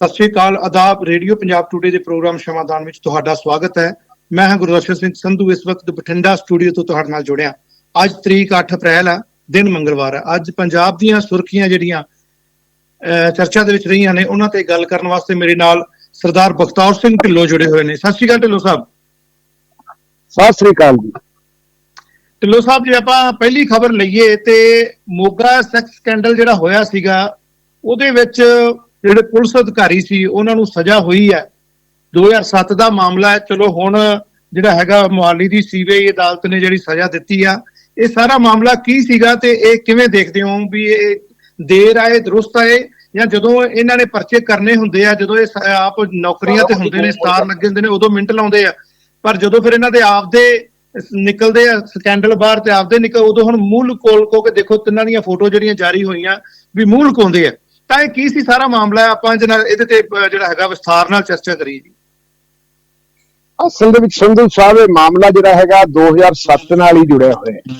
ਸਤਿ ਸ਼੍ਰੀ ਅਕਾਲ ਆਦਾਬ radio Punjab today ਦੇ ਪ੍ਰੋਗਰਾਮ ਸ਼ਮਾਦਾਨ ਵਿੱਚ ਤੁਹਾਡਾ ਸਵਾਗਤ ਹੈ। ਮੈਂ ਹਾਂ ਗੁਰਦਰਸ਼ਨ ਸਿੰਘ ਸੰਧੂ ਇਸ ਵਕਤ ਬਠਿੰਡਾ ਸਟੂਡੀਓ ਤੋਂ ਤੁਹਾਡੇ ਨਾਲ ਜੁੜਿਆ। ਅੱਜ ਤਰੀਕ 8 ਅਪ੍ਰੈਲ ਹੈ ਦਿਨ ਮੰਗਲਵਾਰ ਹੈ ਅੱਜ ਪੰਜਾਬ ਦੀਆਂ ਸੁਰਖੀਆਂ ਜਿਹੜੀਆਂ ਚਰਚਾ ਦੇ ਵਿੱਚ ਰਹੀਆਂ ਨੇ ਉਹਨਾਂ ਤੇ ਗੱਲ ਕਰਨ ਵਾਸਤੇ ਮੇਰੇ ਨਾਲ ਸਰਦਾਰ ਬਖਤੌਰ ਸਿੰਘ ਢਿੱਲੋਂ ਜੁੜੇ ਹੋਏ ਨੇ। ਸਤਿ ਸ਼੍ਰੀ ਅਕਾਲ ਢਿੱਲੋਂ ਸਾਹਿਬ। ਸਤਿ ਸ੍ਰੀ ਅਕਾਲ ਜੀ। ਢਿੱਲੋਂ ਸਾਹਿਬ ਜੇ ਆਪਾਂ ਪਹਿਲੀ ਖਬਰ ਲਈਏ ਤੇ ਮੋਗਾ ਸੈਕਸ ਸਕੈਂਡਲ ਜਿਹੜਾ ਹੋਇਆ ਸੀਗਾ ਉਹਦੇ ਵਿੱਚ ਜਿਹੜੇ ਪੁਲਿਸ ਅਧਿਕਾਰੀ ਸੀ, ਉਹਨਾਂ ਨੂੰ ਸਜ਼ਾ ਹੋਈ ਹੈ। 2007 ਦਾ ਮਾਮਲਾ ਹੈ। ਚਲੋ ਹੁਣ ਜਿਹੜਾ ਹੈਗਾ ਮੁਹਾਲੀ ਦੀ ਸੀਬੀਆਈ ਅਦਾਲਤ ਨੇ ਜਿਹੜੀ ਸਜ਼ਾ ਦਿੱਤੀ ਆ। ਇਹ ਸਾਰਾ ਮਾਮਲਾ ਕੀ ਸੀਗਾ ਤੇ ਇਹ ਕਿਵੇਂ ਦੇਖਦੇ ਹੋ ਵੀ ਇਹ ਦੇਰ ਆਏ ਦਰੁਸਤ ਆਏ ਜਾਂ ਜਦੋਂ ਇਹਨਾਂ ਨੇ ਪਰਚੇ ਕਰਨੇ ਹੁੰਦੇ ਆ, ਜਦੋਂ ਇਹ ਆਪ ਨੌਕਰੀਆਂ ਤੇ ਹੁੰਦੇ ਨੇ, ਸਟਾਰ ਲੱਗੇ ਹੁੰਦੇ ਨੇ, ਉਦੋਂ ਮਿੰਟ ਲਾਉਂਦੇ ਆ। ਪਰ ਜਦੋਂ ਫਿਰ ਇਹਨਾਂ ਦੇ ਆਪਦੇ ਨਿਕਲਦੇ ਆ, ਸਕੈਂਡਲ ਬਾਹਰ ਤੇ ਆਪਦੇ ਨਿਕਲ, ਉਦੋਂ ਹੁਣ ਮੂਲ ਕੋਲ ਕੋ ਕੇ ਦੇਖੋ ਤਿੰਨਾਂ ਦੀਆਂ ਫੋਟੋ ਜਿਹੜੀਆਂ ਜਾਰੀ ਹੋਈਆਂ, ਵੀ ਮੂਲ ਲੁਕਾਉਂਦੇ ਆ। ਤਾਂ ਇਹ ਕੀ ਸੀ? ਸਾਰਾ ਮਾਮਲਾ ਆਪਾਂ ਜਿਹਨਾਂ ਇਹਦੇ ਤੇ ਜਿਹੜਾ ਹੈਗਾ ਵਿਸਥਾਰ ਨਾਲ ਚਰਚਾ ਕਰੀ ਜੀ। ਅਸਲ ਦੇ ਵਿੱਚ ਸੰਧੂ ਸਾਹਿਬ ਇਹ ਮਾਮਲਾ ਜਿਹੜਾ ਹੈਗਾ 2007 ਨਾਲ ਹੀ ਜੁੜਿਆ ਹੋਇਆ ਹੈ।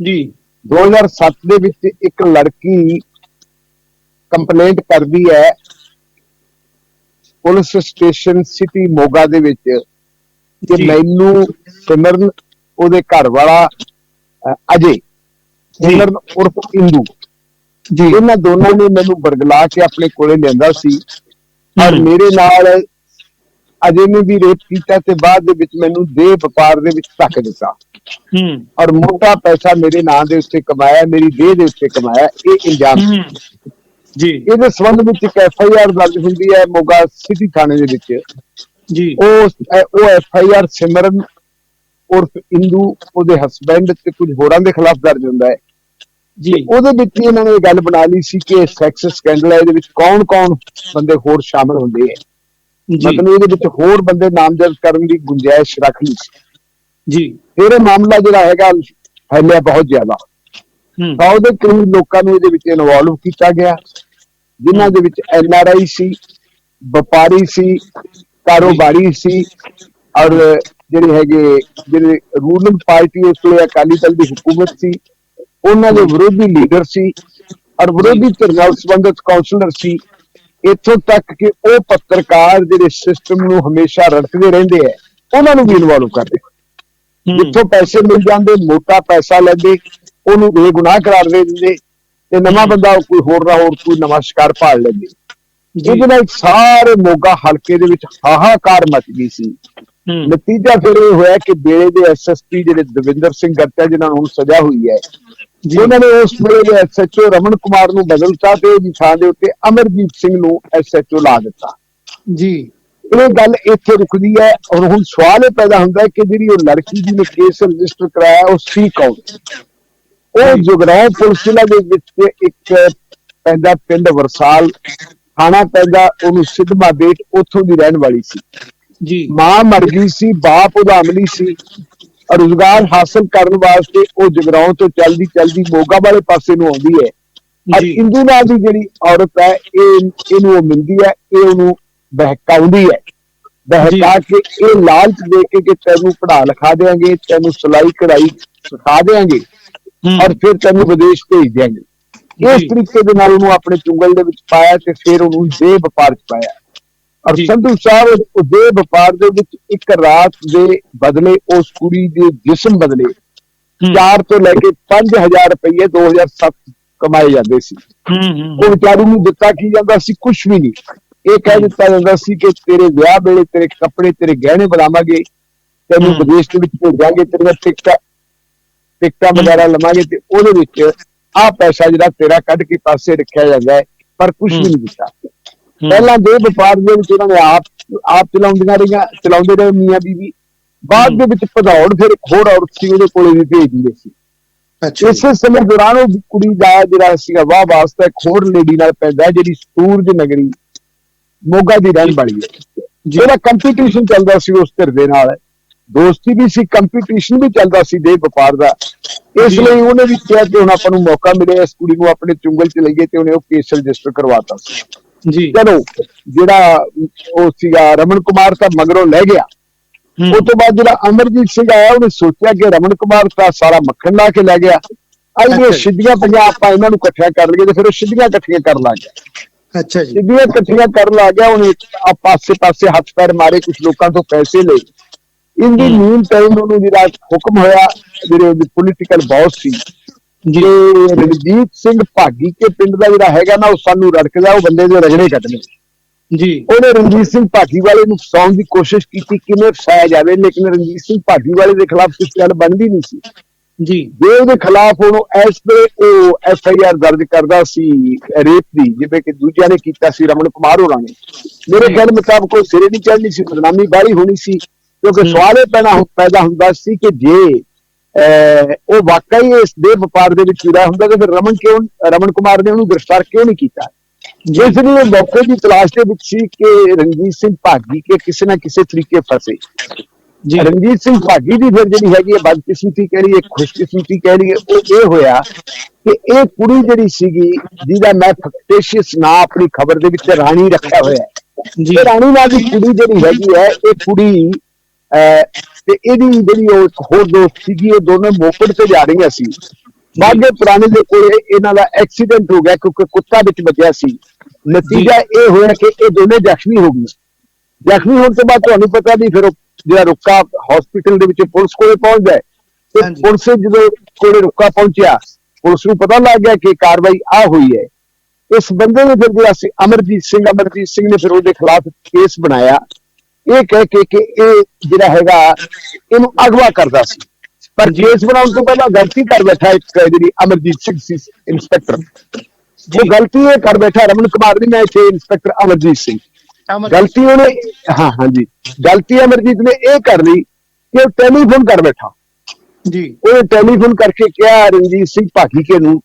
ਜੀ। 2007 ਦੇ ਵਿੱਚ ਇੱਕ ਲੜਕੀ ਕੰਪਲੇਂਟ ਕਰਦੀ ਹੈ ਪੁਲਿਸ ਸਟੇਸ਼ਨ ਸਿਟੀ ਮੋਗਾ ਦੇ ਵਿੱਚ ਕਿ। ਮੈਨੂੰ ਸਿਮਰਨ ਉਹਦੇ ਘਰ ਵਾਲਾ ਅਜੇ ਸਿਮਰਨ ਉਰਫ ਇੰਦੂ। ਇਹਨਾਂ ਦੋਨਾਂ ਨੇ ਮੈਨੂੰ ਬਰਗਲਾ ਕੇ ਆਪਣੇ ਕੋਲੇ ਲਿਆਂਦਾ ਸੀ। ਔਰ। ਮੇਰੇ ਨਾਲ ਅਜੇ ਨੇ ਵੀ ਰੇਪ ਕੀਤਾ ਤੇ ਬਾਅਦ ਦੇ ਵਿੱਚ ਮੈਨੂੰ ਦੇਹ ਵਪਾਰ ਦੇ ਵਿੱਚ ਧੱਕ ਦਿੱਤਾ। ਹੂੰ। ਔਰ ਮੋਟਾ ਪੈਸਾ ਮੇਰੇ ਨਾਂ ਦੇ ਉੱਤੇ ਕਮਾਇਆ ਮੇਰੀ ਦੇਹ ਦੇ ਉੱਤੇ ਕਮਾਇਆ ਇਹ ਇਲਜ਼ਾਮ ਜੀ। ਇਹਦੇ ਸੰਬੰਧ ਵਿੱਚ ਇੱਕ ਐਫ ਆਈ ਆਰ ਦਰਜ ਹੁੰਦੀ ਹੈ ਮੋਗਾ ਸਿਟੀ ਥਾਣੇ ਦੇ ਵਿੱਚ। ਜੀ। ਉਹ ਉਹ ਐਫ ਆਈ ਆਰ ਸਿਮਰਨ ਉਰਫ ਇੰਦੂ ਉਹਦੇ ਹਸਬੰਡ ਤੇ ਕੁਝ ਹੋਰਾਂ ਦੇ ਖਿਲਾਫ ਦਰਜ ਹੁੰਦਾ ਹੈ। ਜੀ। ਉਹਦੇ ਵਿੱਚ ਇਹਨਾਂ ਨੇ ਇਹ ਗੱਲ ਬਣਾ ਲਈ ਸੀ ਕਿ ਸੈਕਸ ਸਕੈਂਡਲ ਹੈ ਇਹਦੇ ਵਿੱਚ ਕੌਣ-ਕੌਣ ਬੰਦੇ ਹੋਰ ਸ਼ਾਮਲ ਹੁੰਦੇ ਹੈ ਜੀ। ਮਤਲਬ ਇਹਦੇ ਵਿੱਚ ਹੋਰ ਬੰਦੇ ਨਾਮਜ਼ਦ ਕਰਨ ਦੀ ਗੁੰਜਾਇਸ਼ ਰੱਖ ਲਈ ਸੀ। ਜੀ। ਫਿਰ ਇਹ ਮਾਮਲਾ ਜਿਹੜਾ ਹੈਗਾ ਫੈਲਿਆ ਬਹੁਤ ਜ਼ਿਆਦਾ। ਹੂੰ। ਤਾਂ ਉਹਦੇ ਕਰੀਬ ਲੋਕਾਂ ਨੂੰ ਇਹਦੇ ਵਿੱਚ ਇਨਵੋਲਵ ਕੀਤਾ ਗਿਆ ਜਿਨ੍ਹਾਂ ਦੇ ਵਿੱਚ ਐਨ ਆਰ ਆਈ ਸੀ ਵਪਾਰੀ ਸੀ ਕਾਰੋਬਾਰੀ ਸੀ ਔਰ ਜਿਹੜੇ ਹੈਗੇ ਜਿਹੜੇ ਰੂਲਿੰਗ ਪਾਰਟੀ ਉਸ ਵੇਲੇ ਅਕਾਲੀ ਦਲ ਦੀ ਹਕੂਮਤ ਸੀ। ਉਹਨਾਂ ਦੇ ਵਿਰੋਧੀ ਲੀਡਰ ਸੀ ਔਰ ਵਿਰੋਧੀ ਧਿਰ ਨਾਲ ਸੰਬੰਧਿਤ ਕਾਉਂਸਲਰ ਸੀ। ਇੱਥੋਂ ਤੱਕ ਕਿ ਉਹ ਪੱਤਰਕਾਰ ਜਿਹੜੇ ਸਿਸਟਮ ਨੂੰ ਹਮੇਸ਼ਾ ਰੜਕਦੇ ਰਹਿੰਦੇ ਆ ਉਹਨਾਂ ਨੂੰ ਵੀ ਇਨਵੋਲਵ ਕਰਦੇ। ਜਿੱਥੋਂ ਪੈਸੇ ਮਿਲ ਜਾਂਦੇ ਮੋਟਾ ਪੈਸਾ ਲੈਂਦੇ ਉਹਨੂੰ ਬੇਗੁਨਾਹ ਕਰਾਰ ਦੇ ਦਿੰਦੇ ਤੇ ਨਵਾਂ ਬੰਦਾ ਕੋਈ ਹੋਰ ਨਾ ਹੋਰ ਕੋਈ ਨਵਾਂ ਸ਼ਿਕਾਰ ਭਾਲ ਲੈਂਦੇ। ਜੀ। ਇਹਦੇ ਨਾਲ ਸਾਰੇ ਮੋਗਾ ਹਲਕੇ ਦੇ ਵਿੱਚ ਹਾਹਾਕਾਰ ਮਚ ਗਈ ਸੀ। ਨਤੀਜਾ ਫਿਰ ਇਹ ਹੋਇਆ ਕਿ ਬੇੜੇ ਦੇ ਐਸਐਸਪੀ ਜਿਹੜੇ ਦਵਿੰਦਰ ਸਿੰਘ ਗੱਟਾ ਜਿਨ੍ਹਾਂ ਨੂੰ ਸਜ਼ਾ ਹੋਈ ਹੈ ਜੀ। ਉਹਨਾਂ ਨੇ ਉਸ ਵੇਲੇ ਦੇ ਐਸਐਚਓ ਰਮਨ ਕੁਮਾਰ ਨੂੰ ਬਦਲਤਾ ਤੇ ਉਹਦੀ ਥਾਂ ਦੇ ਉੱਤੇ ਅਮਰਜੀਤ ਸਿੰਘ ਨੂੰ ਐਸਐਚਓ ਲਾ ਦਿੱਤਾ। ਜੀ। ਇਹ ਗੱਲ ਇੱਥੇ ਰੁਕਦੀ ਹੈ ਔਰ ਹੁਣ ਸਵਾਲ ਇਹ ਪੈਦਾ ਹੁੰਦਾ ਹੈ ਕਿ ਜਿਹੜੀ ਉਹ ਲੜਕੀ ਜਿਹਨੇ ਕੇਸ ਰਜਿਸਟਰ ਕਰਾਇਆ ਉਹ ਸੀ ਕੌਣ? ਉਹ ਜੁਗਰਾਉਂ ਪੁਲਿਸ ਜ਼ਿਲ੍ਹਾ ਦੇ ਵਿੱਚ ਇੱਕ ਪੈਂਦਾ ਪਿੰਡ ਵਰਸਾਲ ਥਾਣਾ ਪੈਂਦਾ ਉਹਨੂੰ ਸਿੱਧਮਾ ਬੇਟ ਉੱਥੋਂ ਦੀ ਰਹਿਣ ਵਾਲੀ ਸੀ। ਜੀ। ਮਾਂ ਮਰ ਗਈ ਸੀ ਬਾਪ ਉਹਦਾ ਅਮਲੀ ਸੀ ਰੁਜ਼ਗਾਰ ਹਾਸਲ ਕਰਨ ਵਾਸਤੇ ਉਹ ਜਗਰਾਉਂ ਤੋਂ ਚਲਦੀ ਚਲਦੀ ਮੋਗਾ ਵਾਲੇ ਪਾਸੇ ਨੂੰ ਆਉਂਦੀ ਹੈ। ਔਰ ਜੀ। ਇੰਦੂ ਨਾਲ ਦੀ ਜਿਹੜੀ ਔਰਤ ਹੈ ਇਹ ਇਹਨੂੰ ਉਹ ਮਿਲਦੀ ਹੈ ਇਹ ਉਹਨੂੰ ਬਹਿਕਾਉਂਦੀ ਹੈ। ਬਹਿਕਾ ਕੇ ਇਹ ਲਾਲਚ ਦੇ ਕੇ ਕਿ ਤੈਨੂੰ ਪੜਾ ਲਿਖਾ ਦੇਾਂਗੇ ਤੈਨੂੰ ਸਿਲਾਈ ਕਢਾਈ ਸਿਖਾ ਦੇਾਂਗੇ ਹੂੰ। ਔਰ ਫਿਰ ਤੈਨੂੰ ਵਿਦੇਸ਼ ਭੇਜ ਦੇਾਂਗੇ ਇਸ। ਤਰੀਕੇ ਦੇ ਨਾਲ ਉਹਨੂੰ ਆਪਣੇ ਚੁੰਗਲ ਦੇ ਵਿੱਚ ਪਾਇਆ ਤੇ ਫਿਰ ਉਹਨੂੰ ਦੇ ਵਪਾਰ ਚ ਪਾਇਆ। ਔਰ। ਸੰਧੂ ਸਾਹਿਬ ਉਹ ਦੇ ਵਪਾਰ ਦੇ ਵਿੱਚ ਇੱਕ ਰਾਤ ਦੇ ਬਦਲੇ ਉਸ ਕੁੜੀ ਦੇ ਜਿਸਮ ਬਦਲੇ ਹੂੰ 4 ਤੋਂ ਲੈ ਕੇ 5000 ਰੁਪਏ 2007 ਕਮਾਏ ਜਾਂਦੇ ਸੀ ਹੂੰ ਹੂੰ ਉਹ ਵਿਚਾਰੀ ਨੂੰ ਦਿੱਤਾ ਕੀ ਜਾਂਦਾ ਸੀ ਕੁਝ ਵੀ ਨਹੀਂ ਇਹ ਕਹਿ ਦਿੱਤਾ ਜਾਂਦਾ ਸੀ ਕਿ ਤੇਰੇ ਵਿਆਹ ਵੇਲੇ ਤੇਰੇ ਕੱਪੜੇ ਤੇਰੇ ਗਹਿਣੇ ਬਣਾਵਾਂਗੇ ਤੈਨੂੰ। ਵਿਦੇਸ਼ ਦੇ ਵਿੱਚ ਭੇਜਾਂਗੇ ਤੇਰੀਆਂ ਟਿਕਟਾਂ ਟਿਕਟਾਂ ਵਗੈਰਾ ਲਵਾਂਗੇ ਤੇ ਉਹਦੇ ਵਿੱਚ ਆਹ ਪੈਸਾ ਜਿਹੜਾ ਤੇਰਾ ਕੱਢ ਕੇ ਪਾਸੇ ਰੱਖਿਆ ਜਾਂਦਾ ਹੈ ਪਰ ਕੁਝ ਵੀ। ਨਹੀਂ ਦਿੱਤਾ। ਪਹਿਲਾਂ ਦੇ ਵਪਾਰ ਦੇ ਵਿੱਚ ਉਹਨਾਂ ਨੇ ਆਪ ਆਪ ਚਲਾਉਂਦੀਆਂ ਰਹੀਆਂ ਚਲਾਉਂਦੇ ਰਹੇ ਮੀਆਂ ਬੀਵੀ। ਬਾਅਦ। ਦੇ ਵਿੱਚ ਭਦੌੜ ਫਿਰ ਇੱਕ ਹੋਰ ਔਰਤ ਸੀ ਉਹਦੇ ਕੋਲੇ ਵੀ ਭੇਜ ਦਿੰਦੇ ਸੀ। ਅੱਛਾ ਇਸੇ ਸਮੇਂ ਦੌਰਾਨ ਉਹ ਕੁੜੀ ਦਾ ਜਿਹੜਾ ਸੀਗਾ ਵਾਹ ਵਾਸਤਾ ਹੋਰ ਲੇਡੀ ਨਾਲ ਪੈਂਦਾ ਜਿਹੜੀ ਸੂਰਜ ਨਗਰੀ ਮੋਗਾ ਦੀ ਰਹਿਣ ਵਾਲੀ ਹੈ। ਜਿਹੜਾ ਕੰਪੀਟੀਸ਼ਨ ਚੱਲਦਾ ਸੀ ਉਸ ਧਿਰ ਦੇ ਨਾਲ। ਦੋਸਤੀ ਵੀ ਸੀ ਕੰਪੀਟੀਸ਼ਨ ਵੀ ਚੱਲਦਾ ਸੀ ਦੇ ਵਪਾਰ ਦਾ। ਇਸ। ਲਈ ਉਹਨੇ ਵੀ ਕਿਹਾ ਕਿ ਹੁਣ ਆਪਾਂ ਨੂੰ ਮੌਕਾ ਮਿਲਿਆ ਇਸ ਕੁੜੀ ਨੂੰ ਆਪਣੇ ਚੁੰਗਲ 'ਚ ਲਈਏ ਤੇ ਉਹਨੇ ਉਹ ਕੇਸ ਰਜਿਸਟਰ ਕਰਵਾਤਾ ਸੀ। ਜੀ। ਚਲੋ ਜਿਹੜਾ ਉਹ ਸੀਗਾ ਰਮਨ ਕੁਮਾਰ ਤਾਂ ਮਗਰੋਂ ਲੈ ਗਿਆ। ਉਸ ਤੋਂ ਬਾਅਦ ਜਿਹੜਾ ਅਮਰਜੀਤ ਸਿੰਘ ਆਇਆ ਉਹਨੇ ਸੋਚਿਆ ਕਿ ਰਮਨ ਕੁਮਾਰ ਤਾਂ ਸਾਰਾ ਮੱਖਣ ਲਾ ਕੇ ਲੈ ਗਿਆ। ਜੀ। ਸਿੱਧੀਆਂ ਪੰਜਾਂ ਆਪਾਂ ਇਹਨਾਂ ਨੂੰ ਇਕੱਠਿਆ ਕਰ ਲਈਏ ਤੇ ਫਿਰ ਉਹ ਸਿੱਧੀਆਂ ਇਕੱਠੀਆਂ ਕਰ ਲਾਂਗੇ ਅੱਛਾ ਜੀ। ਸਿੱਧੀਆਂ ਇਕੱਠੀਆਂ ਕਰਨ ਲੱਗ ਗਿਆ ਉਹਨੇ ਆ ਪਾਸੇ ਪਾਸੇ ਹੱਥ ਪੈਰ ਮਾਰੇ ਕੁਝ ਲੋਕਾਂ ਤੋਂ ਪੈਸੇ ਲਏ। ਇੰਦੀ। ਮੀਨ ਟਾਈਮ ਉਹਨੂੰ ਜਿਹੜਾ ਹੁਕਮ ਹੋਇਆ ਜਿਹੜੇ ਉਹਦੇ ਪੋਲੀਟੀਕਲ ਬੌਸ ਸੀ ਜੀ। ਜੇ ਰਣਜੀਤ ਸਿੰਘ ਭਾਗੀ ਕੇ ਪਿੰਡ ਦਾ ਜਿਹੜਾ ਹੈਗਾ ਨਾ ਉਹ ਸਾਨੂੰ ਰੜਕਦਾ ਉਹ ਬੰਦੇ ਦੇ ਰਗੜੇ ਕੱਢਣੇ ਜੀ। ਉਹਨੇ ਰਣਜੀਤ ਸਿੰਘ ਭਾਗੀ ਵਾਲੇ ਨੂੰ ਫਸਾਉਣ ਦੀ ਕੋਸ਼ਿਸ਼ ਕੀਤੀ ਕਿਵੇਂ ਫਸਾਇਆ ਜਾਵੇ ਲੇਕਿਨ ਰਣਜੀਤ ਸਿੰਘ ਭਾਗੀ ਵਾਲੇ ਦੇ ਖਿਲਾਫ ਕੁਝ ਗੱਲ ਬਣਦੀ ਨਹੀਂ ਸੀ। ਜੀ। ਜੇ ਉਹਦੇ ਖਿਲਾਫ ਉਹਨੂੰ ਇਸ ਵੇਲੇ ਉਹ ਐਫ ਆਈ ਆਰ ਦਰਜ ਕਰਦਾ ਸੀ ਰੇਪ ਦੀ ਜਿਵੇਂ ਕਿ ਦੂਜਿਆਂ ਨੇ ਕੀਤਾ ਸੀ ਰਮਨ ਕੁਮਾਰ ਹੋਰਾਂ ਨੇ। ਮੇਰੇ ਖਿਆਲ ਮੁਤਾਬਕ ਉਹ ਸਿਰੇ ਨਹੀਂ ਚੜਨੀ ਸੀ ਬਦਨਾਮੀ ਬਾਹਲੀ ਹੋਣੀ ਸੀ ਕਿਉਂਕਿ। ਸਵਾਲ ਇਹ ਪੈਦਾ ਪੈਦਾ ਹੁੰਦਾ ਸੀ ਕਿ ਜੇ ਉਹ ਵਾਕਈ ਇਸ ਦੇ ਵਪਾਰ ਦੇ ਵਿੱਚ ਜੁੜਿਆ ਹੁੰਦਾ ਤਾਂ ਫਿਰ ਰਮਨ ਕਿਉਂ ਰਮਨ ਕੁਮਾਰ ਨੇ ਉਹਨੂੰ ਗ੍ਰਿਫਤਾਰ ਕਿਉਂ ਨਹੀਂ ਕੀਤਾ? ਜਿਸ ਲਈ ਉਹ ਮੌਕੇ ਦੀ ਤਲਾਸ਼ ਦੇ ਵਿੱਚ ਸੀ ਕਿ ਰਣਜੀਤ ਸਿੰਘ ਭਾਗੀ ਕੇ ਕਿਸੇ ਨਾ ਕਿਸੇ ਤਰੀਕੇ ਫਸੇ। ਜੀ। ਰਣਜੀਤ ਸਿੰਘ ਭਾਗੀ ਦੀ ਫਿਰ ਜਿਹੜੀ ਹੈਗੀ ਹੈ ਬਦਕਿਸਮਤੀ ਕਹਿ ਲਈਏ ਖੁਸ਼ਕਿਸਮਤੀ ਕਹਿ ਲਈਏ ਉਹ ਇਹ ਹੋਇਆ ਕਿ ਇਹ ਕੁੜੀ ਜਿਹੜੀ ਸੀਗੀ ਜਿਹਦਾ ਮੈਂ ਫਕਟੇਸ਼ੀਅਸ ਨਾਂ ਆਪਣੀ ਖਬਰ ਦੇ ਵਿੱਚ ਰਾਣੀ ਰੱਖਿਆ ਹੋਇਆ ਹੈ। ਜੀ। ਰਾਣੀ ਨਾਂ ਦੀ ਕੁੜੀ ਜਿਹੜੀ ਹੈਗੀ ਹੈ ਇਹ ਕੁੜੀ ਤੇ ਇਹਦੀ ਜਿਹੜੀ ਉਹ ਹੋਰ ਦੋਸਤ ਸੀਗੀ ਉਹ ਦੋਨੋਂ ਮੋਪੜ ਤੇ ਜਾ ਰਹੀਆਂ ਸੀ। ਬਾਗੇ ਪੁਰਾਣੇ ਦੇ ਕੋਲੇ ਇਹਨਾਂ ਦਾ ਐਕਸੀਡੈਂਟ ਹੋ ਗਿਆ ਕਿਉਂਕਿ ਕੁੱਤਾ ਵਿੱਚ ਵੱਜਿਆ ਸੀ। ਨਤੀਜਾ ਇਹ ਹੋਇਆ ਕਿ ਇਹ ਦੋਨੇ ਜ਼ਖਮੀ ਹੋ ਗਏ। ਜ਼ਖਮੀ ਹੋਣ ਤੋਂ ਬਾਅਦ ਤੁਹਾਨੂੰ ਪਤਾ ਨਹੀਂ ਫਿਰ ਉਹ ਜਿਹੜਾ ਰੁੱਕਾ ਹਸਪੀਟਲ ਦੇ ਵਿੱਚ ਪੁਲਿਸ ਕੋਲੇ ਪਹੁੰਚਦਾ ਹੈ ਤੇ। ਪੁਲਿਸ ਜਦੋਂ ਕੋਲੇ ਰੁੱਕਾ ਪਹੁੰਚਿਆ ਪੁਲਿਸ ਨੂੰ ਪਤਾ ਲੱਗ ਗਿਆ ਕਿ ਕਾਰਵਾਈ ਆ ਹੋਈ ਹੈ। ਇਸ ਬੰਦੇ ਨੇ ਫਿਰ ਜਿਹੜਾ ਸੀ ਅਮਰਜੀਤ ਸਿੰਘ ਅਮਰਜੀਤ ਸਿੰਘ ਨੇ ਫਿਰ ਉਹਦੇ ਖਿਲਾਫ ਕੇਸ ਬਣਾਇਆ। ਇਹ ਕਹਿ ਕੇ ਕਿ ਇਹ ਜਿਹੜਾ ਹੈਗਾ ਇਹਨੂੰ ਅਗਵਾ ਕਰਦਾ ਸੀ। ਪਰ ਕੇਸ ਬਣਾਉਣ ਤੋਂ ਪਹਿਲਾਂ ਗਲਤੀ ਕਰ ਬੈਠਾ ਇੱਕ ਜਿਹੜੀ ਅਮਰਜੀਤ ਸਿੰਘ ਸੀ ਇੰਸਪੈਕਟਰ ਉਹ ਗਲਤੀ ਇਹ ਕਰ ਬੈਠਾ ਰਮਨ ਕੁਮਾਰ ਦੀ ਮੈਂ ਇੱਥੇ ਇੰਸਪੈਕਟਰ ਅਮਰਜੀਤ ਸਿੰਘ। ਗਲਤੀ ਉਹਨੇ ਹਾਂ ਹਾਂਜੀ। ਗਲਤੀ ਅਮਰਜੀਤ ਨੇ ਇਹ ਕਰ ਲਈ ਕਿ ਉਹ ਟੈਲੀਫੋਨ ਕਰ ਬੈਠਾ। ਜੀ। ਉਹਨੇ ਟੈਲੀਫੋਨ ਕਰਕੇ ਕਿਹਾ ਰਣਜੀਤ ਸਿੰਘ ਭਾਗੀ ਕੇ ਨੂੰ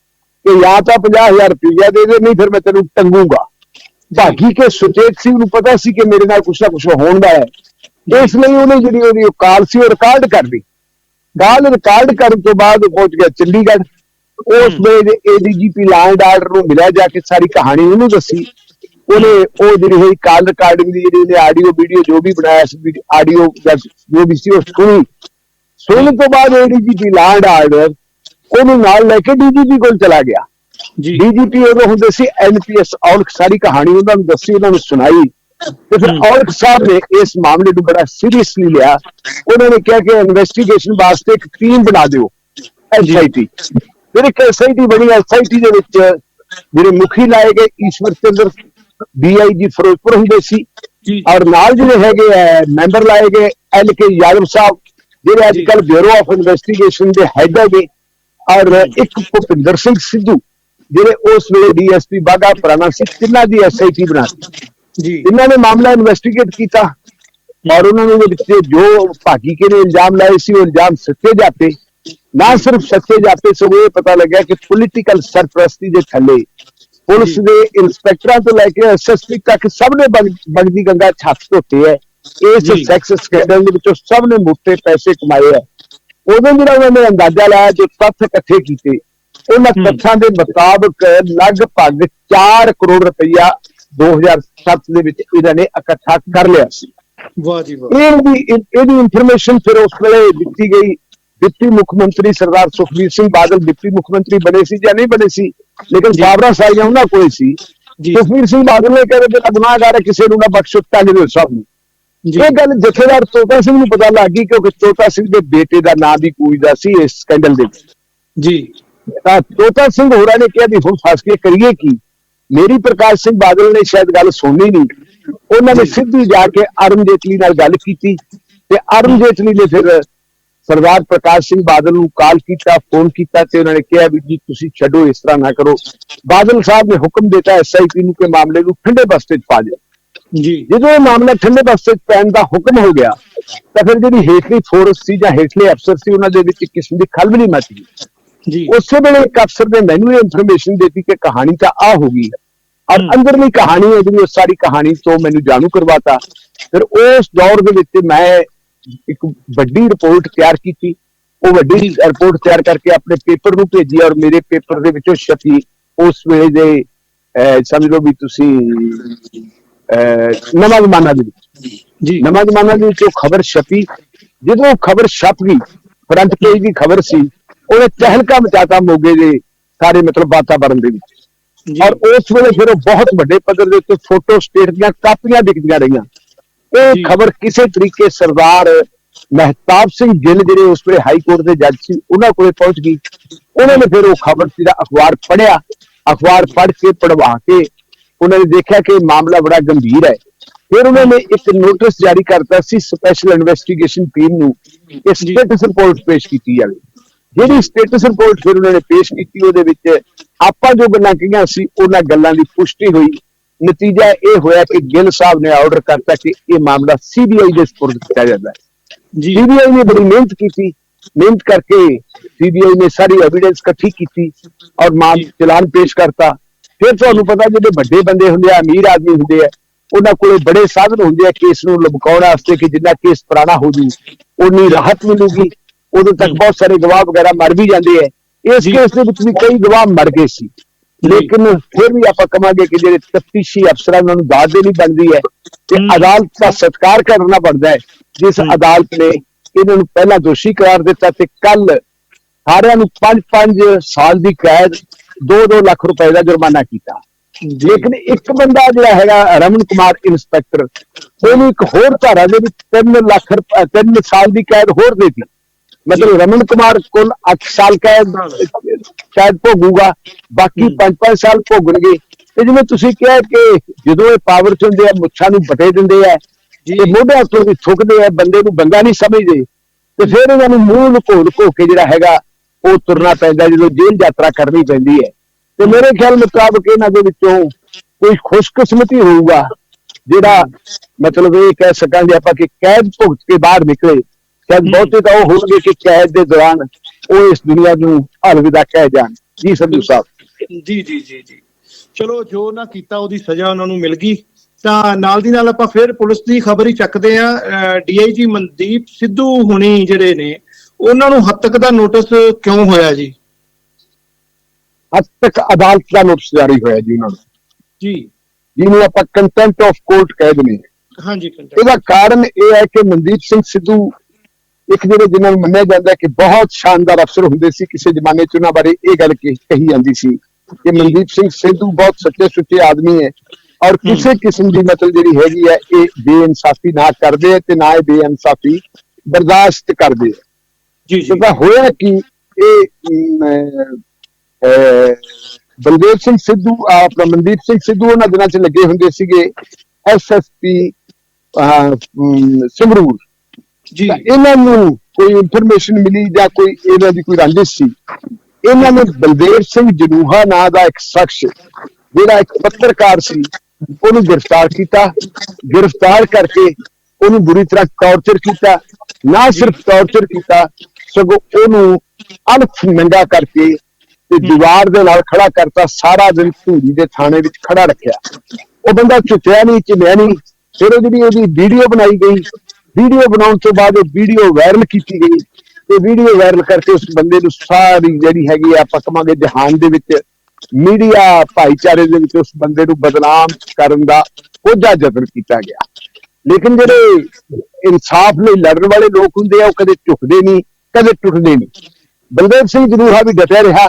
ਕਿ ਜਾਂ ਤਾਂ 50000 ਰੁਪਇਆ ਦੇ ਦੇ ਨਹੀਂ ਫਿਰ ਮੈਂ ਤੈਨੂੰ ਟੰਗੂਗਾ। ਭਾਗੀ ਕੇ ਸੁਚੇਤ ਸੀ ਉਹਨੂੰ ਪਤਾ ਸੀ ਕਿ ਮੇਰੇ ਨਾਲ ਕੁਛ ਨਾ ਕੁਛ ਹੋਣ ਦਾ ਹੈ। ਇਸ ਲਈ ਉਹਨੇ ਜਿਹੜੀ ਉਹਦੀ ਉਹ ਕਾਲ ਸੀ ਉਹ ਰਿਕਾਰਡ ਕਰ ਲਈ। ਕਾਲ ਰਿਕਾਰਡ ਕਰਨ ਤੋਂ ਬਾਅਦ ਉਹ ਪਹੁੰਚ ਗਿਆ ਚੰਡੀਗੜ੍ਹ। ਉਸ ਵੇਲੇ ਏਡੀਜੀਪੀ ਲੈਂਡ ਆਰਡਰ ਨੂੰ ਮਿਲਿਆ ਜਾ ਕੇ ਸਾਰੀ ਕਹਾਣੀ ਉਹਨੂੰ ਦੱਸੀ। ਉਹਨੇ ਉਹ ਜਿਹੜੀ ਹੈ ਕਾਲ ਰਿਕਾਰਡਿੰਗ ਦੀ ਜਿਹੜੀ ਉਹਨੇ ਆਡੀਓ ਵੀਡੀਓ ਜੋ ਵੀ ਬਣਾਇਆ ਸੀ ਆਡੀਓ ਜੋ ਵੀ ਸੀ ਉਹ ਸੁਣੀ। ਸੁਣਨ ਤੋਂ ਬਾਅਦ ਏਡੀਜੀਪੀ ਲੈਂਡ ਆਰਡਰ ਉਹਨੂੰ ਨਾਲ ਲੈ ਕੇ ਡੀਜੀਪੀ ਕੋਲ ਚਲਾ ਗਿਆ। ਜੀ। ਡੀਜੀਪੀ ਉਦੋਂ ਹੁੰਦੇ ਸੀ ਐਨਪੀਐਸ ਔਲਖ ਸਾਰੀ ਕਹਾਣੀ ਉਹਨਾਂ ਨੂੰ ਦੱਸੀ ਉਹਨਾਂ ਨੂੰ ਸੁਣਾਈ। ਤੇ ਫਿਰ। ਔਲਖ ਸਾਹਿਬ ਨੇ ਇਸ ਮਾਮਲੇ ਨੂੰ ਬੜਾ ਸੀਰੀਅਸਲੀ ਲਿਆ। ਉਹਨਾਂ ਨੇ ਕਿਹਾ ਕਿ ਇਨਵੈਸਟੀਗੇਸ਼ਨ ਵਾਸਤੇ ਇੱਕ ਟੀਮ ਬਣਾ ਦਿਓ ਐਸਆਈਟੀ ਫਿਰ ਇੱਕ ਐਸਆਈਟੀ ਬਣੀ ਐਸਆਈਟੀ ਦੇ ਵਿੱਚ ਜਿਹੜੇ ਮੁਖੀ ਲਾਏ ਗਏ ਈਸ਼ਵਰ ਚੰਦਰ ਡੀਆਈਜੀ ਫਿਰੋਜ਼ਪੁਰ ਹੁੰਦੇ ਸੀ। ਔਰ ਨਾਲ ਜਿਹੜੇ ਹੈਗੇ ਮੈਂਬਰ ਲਾਏ ਗਏ ਐਲ ਕੇ ਯਾਦਵ ਸਾਹਿਬ ਜਿਹੜੇ ਅੱਜ। ਕੱਲ ਬਿਊਰੋ ਆਫ ਇਨਵੈਸਟੀਗੇਸ਼ਨ ਦੇ ਹੈਡ ਹੈਗੇ। ਔਰ ਇੱਕ ਭੁਪਿੰਦਰ ਸਿੰਘ ਸਿੱਧੂ ਜਿਹੜੇ ਉਸ ਵੇਲੇ ਡੀਐਸਪੀ ਬਾਗਾ ਪੁਰਾਣਾ ਸੀ ਤਿੰਨਾਂ ਦੀ ਐਸਆਈਟੀ ਬਣਾਤੀ ਜੀ। ਇਹਨਾਂ ਨੇ ਮਾਮਲਾ ਇਨਵੈਸਟੀਗੇਟ ਕੀਤਾ ਔਰ ਉਹਨਾਂ ਨੇ ਵਿੱਚ ਜੋ ਭਾਗੀ ਕੇ ਨੇ ਇਲਜ਼ਾਮ ਲਾਏ ਸੀ ਉਹ ਇਲਜ਼ਾਮ ਸੱਚੇ ਜਾਪੇ। ਨਾ ਸਿਰਫ ਸੱਚੇ ਜਾਪੇ ਸਗੋਂ ਇਹ ਪਤਾ ਲੱਗਿਆ ਕਿ ਪੋਲੀਟੀਕਲ ਸਰਪ੍ਰਸਤੀ ਦੇ ਥੱਲੇ ਪੁਲਿਸ। ਦੇ ਇੰਸਪੈਕਟਰਾਂ ਤੋਂ ਲੈ ਕੇ ਐਸਐਸਪੀ ਤੱਕ ਸਭ ਨੇ ਬਗ- ਬਗਦੀ ਗੰਗਾ ਛੱਤ ਧੋਤੇ ਹੈ। ਇਸ। ਸੈਕਸ ਸਕੈਂਡਲ ਦੇ ਵਿੱਚੋਂ ਸਭ ਨੇ ਮੋਟੇ ਪੈਸੇ ਕਮਾਏ ਹੈ। ਉਦੋਂ ਜਿਹੜਾ ਉਹਨਾਂ ਨੇ ਅੰਦਾਜ਼ਾ ਲਾਇਆ ਜੋ ਤੱਥ ਇਕੱਠੇ ਕੀਤੇ ਉਹਨਾਂ। ਤੱਥਾਂ ਦੇ ਮੁਤਾਬਕ ਲਗਭਗ 4 ਕਰੋੜ ਰੁਪਈਆ 2007 ਦੇ ਵਿੱਚ ਇਹਨਾਂ ਨੇ ਇਕੱਠਾ ਕਰ ਲਿਆ ਸੀ। ਵਾਹ ਜੀ ਵਾਹ। ਇਹਦੀ ਇਹ- ਇਹਦੀ ਇਨਫੋਰਮੇਸ਼ਨ ਫਿਰ ਉਸ ਵੇਲੇ ਦਿੱਤੀ ਗਈ। ਡਿਪਟੀ ਮੁੱਖ ਮੰਤਰੀ ਸਰਦਾਰ ਸੁਖਬੀਰ ਸਿੰਘ ਬਾਦਲ ਡਿਪਟੀ ਮੁੱਖ ਮੰਤਰੀ ਬਣੇ ਸੀ ਜਾਂ ਨਹੀਂ ਬਣੇ ਸੀ ਲੇਕਿਨ। ਪਾਵਰਾਂ ਸਾਰੀਆਂ ਉਹਨਾਂ ਕੋਲ ਸੀ। ਸੁਖਬੀਰ ਸਿੰਘ ਬਾਦਲ ਨੇ ਕਹਿੰਦੇ ਜਿਹੜਾ ਗੁਨਾਹਗਾਰ ਹੈ ਕਿਸੇ ਨੂੰ ਨਾ ਬਖਸ਼ੋ ਟੰਗ ਦਿਓ ਸਭ ਨੂੰ। ਜੀ। ਇਹ ਗੱਲ ਜਥੇਦਾਰ ਤੋਤਾ ਸਿੰਘ ਨੂੰ ਪਤਾ ਲੱਗ ਗਈ ਕਿਉਂਕਿ ਤੋਤਾ ਸਿੰਘ ਦੇ ਬੇਟੇ ਦਾ ਨਾਂ ਵੀ ਪੂਜਦਾ ਸੀ ਇਸ ਸਕੈਂਡਲ ਦੇ ਵਿੱਚ। ਜੀ। ਤੋਤਾ ਸਿੰਘ ਹੋਰਾਂ ਨੇ ਕਿਹਾ ਵੀ ਹੁਣ ਫਸ ਕੇ ਕਰੀਏ ਕੀ? ਮੇਰੀ ਪ੍ਰਕਾਸ਼ ਸਿੰਘ ਬਾਦਲ ਨੇ ਸ਼ਾਇਦ ਗੱਲ ਸੁਣਨੀ ਨਹੀਂ। ਉਹਨਾਂ ਨੇ। ਸਿੱਧੀ ਜਾ ਕੇ ਅਰੁਣ ਜੇਤਲੀ ਨਾਲ ਗੱਲ ਕੀਤੀ ਤੇ ਅਰੁਣ ਜੇਤਲੀ ਨੇ ਫਿਰ ਸਰਦਾਰ ਪ੍ਰਕਾਸ਼ ਸਿੰਘ ਬਾਦਲ ਨੂੰ ਕਾਲ ਕੀਤਾ ਫੋਨ ਕੀਤਾ ਤੇ ਉਹਨਾਂ ਨੇ ਕਿਹਾ ਵੀ ਜੀ ਤੁਸੀਂ ਛੱਡੋ ਇਸ ਤਰ੍ਹਾਂ ਨਾ ਕਰੋ। ਬਾਦਲ ਸਾਹਿਬ ਨੇ ਹੁਕਮ ਦਿੱਤਾ ਐਸਆਈਪੀ ਨੂੰ ਕਿ ਮਾਮਲੇ ਨੂੰ ਠੰਡੇ ਬਸਤੇ 'ਚ ਪਾ ਦਿਓ। ਜੀ। ਜਦੋਂ ਇਹ ਮਾਮਲਾ ਠੰਡੇ ਬਸਤੇ 'ਚ ਪੈਣ ਦਾ ਹੁਕਮ ਹੋ ਗਿਆ ਤਾਂ ਫਿਰ ਜਿਹੜੀ ਹੇਠਲੀ ਫੋਰਸ ਸੀ ਜਾਂ ਹੇਠਲੇ ਅਫਸਰ ਸੀ ਉਹਨਾਂ ਦੇ ਵਿੱਚ ਕਿਸਮ ਦੀ ਖਲਬਲੀ ਮਚ ਗਈ। ਜੀ। ਉਸੇ ਵੇਲੇ ਇੱਕ ਅਫਸਰ ਨੇ ਮੈਨੂੰ ਇਹ ਇਨਫੋਰਮੇਸ਼ਨ ਦਿੱਤੀ ਕਿ ਕਹਾਣੀ ਤਾਂ ਆ ਹੋ ਗਈ। ਹੈ। ਔਰ। ਅੰਦਰਲੀ ਕਹਾਣੀ ਹੈ ਜਿਹੜੀ ਉਹ ਸਾਰੀ ਕਹਾਣੀ ਤੋਂ ਮੈਨੂੰ ਜਾਣੂ ਕਰਵਾਤਾ। ਫਿਰ ਉਸ ਦੌਰ ਦੇ ਵਿੱਚ ਮੈਂ ਇੱਕ ਵੱਡੀ ਰਿਪੋਰਟ ਤਿਆਰ ਕੀਤੀ। ਉਹ ਵੱਡੀ। ਰਿਪੋਰਟ ਤਿਆਰ ਕਰਕੇ ਆਪਣੇ ਪੇਪਰ ਨੂੰ ਭੇਜੀ ਔਰ ਮੇਰੇ ਪੇਪਰ ਦੇ ਵਿੱਚੋਂ ਛਪੀ। ਉਸ ਵੇਲੇ ਦੇ ਸਮਝ ਲਓ ਵੀ ਤੁਸੀਂ ਨਵਾਂ ਜ਼ਮਾਨਾ ਦੇ ਵਿੱਚ। ਜੀ। ਨਵਾਂ ਜ਼ਮਾਨਾ ਦੇ ਵਿੱਚ ਉਹ ਖਬਰ ਛਪੀ। ਜਦੋਂ ਖਬਰ ਛਪ ਗਈ ਫਰੰਟ ਪੇਜ ਦੀ ਖਬਰ ਸੀ ਉਹਨੇ ਤਹਿਲਕਾ ਮਚਾਤਾ ਮੋਗੇ ਦੇ ਸਾਰੇ ਮਤਲਬ ਵਾਤਾਵਰਣ ਦੇ ਵਿੱਚ। ਔਰ ਉਸ ਵੇਲੇ ਫਿਰ ਉਹ ਬਹੁਤ ਵੱਡੇ ਪੱਧਰ ਦੇ ਉੱਤੇ ਫੋਟੋ ਸਟੇਟ ਦੀਆਂ ਕਾਪੀਆਂ ਦਿਖਦੀਆਂ ਰਹੀਆਂ। ਉਹ। ਖਬਰ ਕਿਸੇ ਤਰੀਕੇ ਸਰਦਾਰ ਮਹਿਤਾਬ ਸਿੰਘ ਗਿੱਲ ਜਿਹੜੇ ਉਸ ਵੇਲੇ ਹਾਈ ਕੋਰਟ ਦੇ ਜੱਜ ਸੀ ਉਹਨਾਂ ਕੋਲੇ ਪਹੁੰਚ ਗਈ। ਉਹਨਾਂ ਨੇ ਫਿਰ ਉਹ ਖਬਰ ਜਿਹੜਾ ਅਖਬਾਰ ਪੜ੍ਹਿਆ। ਅਖਬਾਰ ਪੜ੍ਹ ਕੇ ਪੜਵਾ ਕੇ ਉਹਨਾਂ ਨੇ ਦੇਖਿਆ ਕਿ ਮਾਮਲਾ ਬੜਾ ਗੰਭੀਰ ਹੈ। ਫਿਰ ਉਹਨਾਂ ਨੇ ਇੱਕ ਨੋਟਿਸ ਜਾਰੀ ਕਰਤਾ ਸੀ ਸਪੈਸ਼ਲ ਇਨਵੈਸਟੀਗੇਸ਼ਨ ਟੀਮ ਨੂੰ ਜੀ। ਸਟੇਟਸ ਰਿਪੋਰਟ ਪੇਸ਼ ਕੀਤੀ ਜਾਵੇ। ਜਿਹੜੀ ਸਟੇਟਸ ਰਿਪੋਰਟ ਫਿਰ ਉਹਨਾਂ ਨੇ ਪੇਸ਼ ਕੀਤੀ ਉਹਦੇ ਵਿੱਚ ਆਪਾਂ ਜੋ ਗੱਲਾਂ ਕਹੀਆਂ ਸੀ ਉਹਨਾਂ ਗੱਲਾਂ ਦੀ ਪੁਸ਼ਟੀ ਹੋਈ। ਨਤੀਜਾ ਇਹ ਹੋਇਆ ਕਿ ਗਿੱਲ ਸਾਹਿਬ ਨੇ ਆਰਡਰ ਕਰਤਾ ਕਿ ਇਹ ਮਾਮਲਾ ਸੀਬੀਆਈ ਦੇ ਸਪੁਰਦ ਕੀਤਾ ਜਾਂਦਾ ਹੈ। ਜੀ। ਸੀਬੀਆਈ ਨੇ ਬੜੀ ਮਿਹਨਤ ਕੀਤੀ। ਮਿਹਨਤ ਕਰਕੇ ਸੀਬੀਆਈ ਨੇ ਸਾਰੀ ਐਵੀਡੈਂਸ ਇਕੱਠੀ ਕੀਤੀ ਔਰ ਮਾਮ। ਚਲਾਨ ਪੇਸ਼ ਕਰਤਾ। ਫਿਰ ਤੁਹਾਨੂੰ ਪਤਾ ਜਿਹੜੇ ਵੱਡੇ ਬੰਦੇ ਹੁੰਦੇ ਆ ਅਮੀਰ ਆਦਮੀ ਹੁੰਦੇ ਆ ਉਹਨਾਂ ਕੋਲੇ ਬੜੇ ਸਾਧਨ ਹੁੰਦੇ ਆ ਕੇਸ ਨੂੰ ਲਮਕਾਉਣ ਵਾਸਤੇ ਕਿ ਜਿੰਨਾ ਕੇਸ ਪੁਰਾਣਾ ਹੋ ਜੂ ਉਨੀ ਰਾਹਤ ਮਿਲੂਗੀ। ਉਦੋਂ ਤੱਕ ਬਹੁਤ ਸਾਰੇ ਗਵਾਹ ਵਗੈਰਾ ਮਰ ਵੀ ਜਾਂਦੇ ਆ। ਇਸ। ਕੇਸ ਦੇ ਵਿੱਚ ਵੀ ਕਈ ਗਵਾਹ ਮਰ ਗਏ ਸੀ। ਲੇਕਿਨ ਫਿਰ ਵੀ ਆਪਾਂ ਕਹਾਂਗੇ ਕਿ ਜਿਹੜੇ ਤਫਤੀਸ਼ੀ ਅਫਸਰਾਂ ਨੂੰ ਦਾਦ ਦੇਣੀ ਬਣਦੀ ਹੈ ਤੇ। ਅਦਾਲਤ ਦਾ ਸਤਿਕਾਰ ਕਰਨਾ ਬਣਦਾ ਹੈ। ਜਿਸ। ਅਦਾਲਤ ਨੇ ਇਹਨਾਂ ਨੂੰ ਪਹਿਲਾਂ ਦੋਸ਼ੀ ਕਰਾਰ ਦਿੱਤਾ ਤੇ ਕੱਲ ਸਾਰਿਆਂ ਨੂੰ 5-5 ਸਾਲ ਦੀ ਕੈਦ 2-2 ਲੱਖ ਰੁਪਏ ਦਾ ਜੁਰਮਾਨਾ ਕੀਤਾ। ਲੇਕਿਨ ਇੱਕ ਬੰਦਾ ਜਿਹੜਾ ਹੈਗਾ ਰਮਨ ਕੁਮਾਰ ਇੰਸਪੈਕਟਰ ਉਹਨੂੰ ਇੱਕ ਹੋਰ ਧਾਰਾ ਦੇ ਵਿੱਚ 3 ਲੱਖ 3 ਸਾਲ ਦੀ ਕੈਦ ਹੋਰ ਦੇਤੀ। ਮਤਲਬ ਰਮਨ ਕੁਮਾਰ ਕੁੱਲ 8 ਸਾਲ ਕੈਦ ਕੈਦ ਭੋਗੂਗਾ ਬਾਕੀ ਹਮ। 5-5 ਸਾਲ ਭੋਗਣਗੇ। ਤੇ ਜਿਵੇਂ ਤੁਸੀਂ ਕਿਹਾ ਕਿ ਜਦੋਂ ਇਹ ਪਾਵਰ ਚ ਹੁੰਦੇ ਆ ਮੁੱਛਾਂ ਨੂੰ ਬਟੇ ਦਿੰਦੇ ਆ। ਤੇ ਮੋਢਿਆਂ ਤੋਂ ਵੀ ਥੁੱਕਦੇ ਆ ਬੰਦੇ ਨੂੰ ਬੰਦਾ ਨਹੀਂ ਸਮਝਦੇ। ਤੇ ਫਿਰ ਇਹਨਾਂ ਨੂੰ ਮੂੰਹ ਲੁਕੋ ਲੁਕੋ ਕੇ ਜਿਹੜਾ ਹੈਗਾ ਉਹ ਤੁਰਨਾ ਪੈਂਦਾ ਜਦੋਂ ਜੇਲ੍ਹ ਯਾਤਰਾ ਕਰਨੀ ਪੈਂਦੀ ਹੈ। ਤੇ ਮੇਰੇ ਖਿਆਲ ਮੁਤਾਬਕ ਇਹਨਾਂ ਦੇ ਵਿੱਚੋਂ ਕੋਈ ਖੁਸ਼ਕਿਸਮਤੀ ਹੋਊਗਾ ਜਿਹੜਾ ਮਤਲਬ ਇਹ ਕਹਿ ਸਕਾਂਗੇ ਆਪਾਂ ਕਿ ਕੈਦ ਭੁਗਤ ਕੇ ਬਾਹਰ ਨਿਕਲੇ। ਹਮ। ਬਹੁਤੇ ਤਾਂ ਉਹ ਹੋਣਗੇ ਕਿ ਕੈਦ ਦੇ ਦੌਰਾਨ ਉਹ ਇਸ ਦੁਨੀਆ ਨੂੰ ਅਲਵਿਦਾ ਕਹਿ ਜਾਣ। ਜੀ ਸੰਧੂ ਸਾਹਿਬ। ਜੀ ਜੀ ਜੀ ਜੀ। ਚਲੋ ਜੋ ਉਹਨਾਂ ਕੀਤਾ ਉਹਦੀ ਸਜ਼ਾ ਉਹਨਾਂ ਨੂੰ ਮਿਲ ਗਈ। ਤਾਂ ਨਾਲ ਦੀ ਨਾਲ ਆਪਾਂ ਫਿਰ ਪੁਲਿਸ ਦੀ ਖਬਰ ਹੀ ਚੱਕਦੇ ਆ ਡੀਆਈਜੀ ਮਨਦੀਪ ਸਿੱਧੂ ਹੁਣੀ ਜਿਹੜੇ ਨੇ ਉਹਨਾਂ ਨੂੰ ਹੱਦ ਤੱਕ ਦਾ ਨੋਟਿਸ ਕਿਉਂ ਹੋਇਆ ਜੀ? ਤੱਕ ਅਦਾਲਤ ਦਾ ਨੋਟਿਸ ਜਾਰੀ ਹੋਇਆ ਜੀ ਉਹਨਾਂ ਨੂੰ। ਜੀ। ਜਿਹਨੂੰ ਆਪਾਂ ਕੰਟੈਂਟ ਆਫ ਕੋਰਟ ਕਹਿ ਦਿੰਦੇ ਹਾਂ। ਹਾਂਜੀ ਕੰਟੈਕਟ ਇਹਦਾ ਕਾਰਨ ਇਹ ਹੈ ਕਿ ਮਨਦੀਪ ਸਿੰਘ ਸਿੱਧੂ ਇੱਕ ਜਿਹੜੇ ਜਿਨ੍ਹਾਂ ਨੂੰ ਮੰਨਿਆ ਜਾਂਦਾ ਕਿ ਬਹੁਤ ਸ਼ਾਨਦਾਰ ਅਫਸਰ ਹੁੰਦੇ ਸੀ ਕਿਸੇ ਜ਼ਮਾਨੇ 'ਚ ਉਹਨਾਂ ਬਾਰੇ ਇਹ ਗੱਲ ਕਹੀ ਜਾਂਦੀ ਸੀ ਕਿ ਮਨਦੀਪ ਸਿੰਘ ਸਿੱਧੂ ਬਹੁਤ ਸੱਚੇ ਸੁੱਚੇ ਆਦਮੀ ਹੈ ਔਰ ਕਿਸੇ ਕਿਸਮ ਦੀ ਮਤਲਬ ਜਿਹੜੀ ਹੈਗੀ ਹੈ ਇਹ ਬੇਇਨਸਾਫੀ ਨਾ ਕਰਦੇ ਤੇ ਨਾ ਇਹ ਬੇਇਨਸਾਫੀ ਬਰਦਾਸ਼ਤ ਕਰਦੇ ਜੀ ਜੀ। ਤਾਂ ਹੋਇਆ ਕਿ? ਇਹ ਬਲਦੇਵ ਸਿੰਘ ਸਿੱਧੂ ਆਪਣਾ ਮਨਦੀਪ ਸਿੰਘ ਸਿੱਧੂ ਉਹਨਾਂ ਦਿਨਾਂ 'ਚ ਲੱਗੇ ਹੁੰਦੇ ਸੀਗੇ ਐਸਐਸਪੀ ਸੰਗਰੂਰ ਜੀ। ਇਹਨਾਂ ਨੂੰ ਕੋਈ ਇਨਫੋਰਮੇਸ਼ਨ ਮਿਲੀ ਜਾਂ ਕੋਈ ਇਹਨਾਂ ਦੀ ਕੋਈ ਰੰਜਿਸ਼ ਸੀ? ਇਹਨਾਂ ਨੇ ਬਲਦੇਵ ਸਿੰਘ ਜਨੂਹਾ ਨਾਂ ਦਾ ਇੱਕ ਸ਼ਖਸ ਜਿਹੜਾ ਇੱਕ ਪੱਤਰਕਾਰ ਸੀ ਉਹਨੂੰ ਗ੍ਰਿਫਤਾਰ ਕੀਤਾ। ਗ੍ਰਿਫਤਾਰ ਕਰਕੇ ਉਹਨੂੰ ਬੁਰੀ ਤਰ੍ਹਾਂ ਟੌਰਚਰ ਕੀਤਾ। ਨਾ ਸਿਰਫ ਟੌਰਚਰ ਕੀਤਾ ਸਗੋਂ ਉਹਨੂੰ ਅਲਫ ਨੰਗਾ ਕਰਕੇ ਤੇ ਦੀਵਾਰ ਦੇ ਨਾਲ ਖੜਾ ਕਰਤਾ ਸਾਰਾ ਦਿਨ ਧੂਰੀ ਦੇ ਥਾਣੇ ਵਿੱਚ ਖੜਾ ਰੱਖਿਆ। ਉਹ ਬੰਦਾ ਝੁੱਟਿਆ ਨਹੀਂ ਚਿਮਿਆ ਨਹੀਂ। ਫਿਰ ਉਹ ਜਿਹੜੀ ਉਹਦੀ ਵੀਡੀਓ ਬਣਾਈ ਗਈ ਵੀਡੀਓ ਬਣਾਉਣ ਤੋਂ ਬਾਅਦ ਉਹ ਵੀਡੀਓ ਵਾਇਰਲ ਕੀਤੀ ਗਈ। ਤੇ ਵੀਡੀਓ ਵਾਇਰਲ ਕਰਕੇ ਉਸ ਬੰਦੇ ਨੂੰ ਸਾਰੀ ਜਿਹੜੀ ਹੈਗੀ ਆ ਆਪਾਂ ਕਹਾਂਗੇ ਜਹਾਨ ਦੇ ਵਿੱਚ ਮੀਡੀਆ ਭਾਈਚਾਰੇ ਦੇ ਵਿੱਚ ਉਸ ਬੰਦੇ ਨੂੰ ਬਦਨਾਮ ਕਰਨ ਦਾ ਕੋਝਾ ਯਤਨ ਕੀਤਾ ਗਿਆ। ਲੇਕਿਨ ਜਿਹੜੇ ਇਨਸਾਫ ਲਈ ਲੜਨ ਵਾਲੇ ਲੋਕ ਹੁੰਦੇ ਆ, ਉਹ ਕਦੇ ਝੁਕਦੇ ਨਹੀਂ, ਕਦੇ ਟੁੱਟਦੇ ਨਹੀਂ। ਬਲਦੇਵ ਸਿੰਘ ਜਨੂਹਾ ਵੀ ਡਟਿਆ ਰਿਹਾ।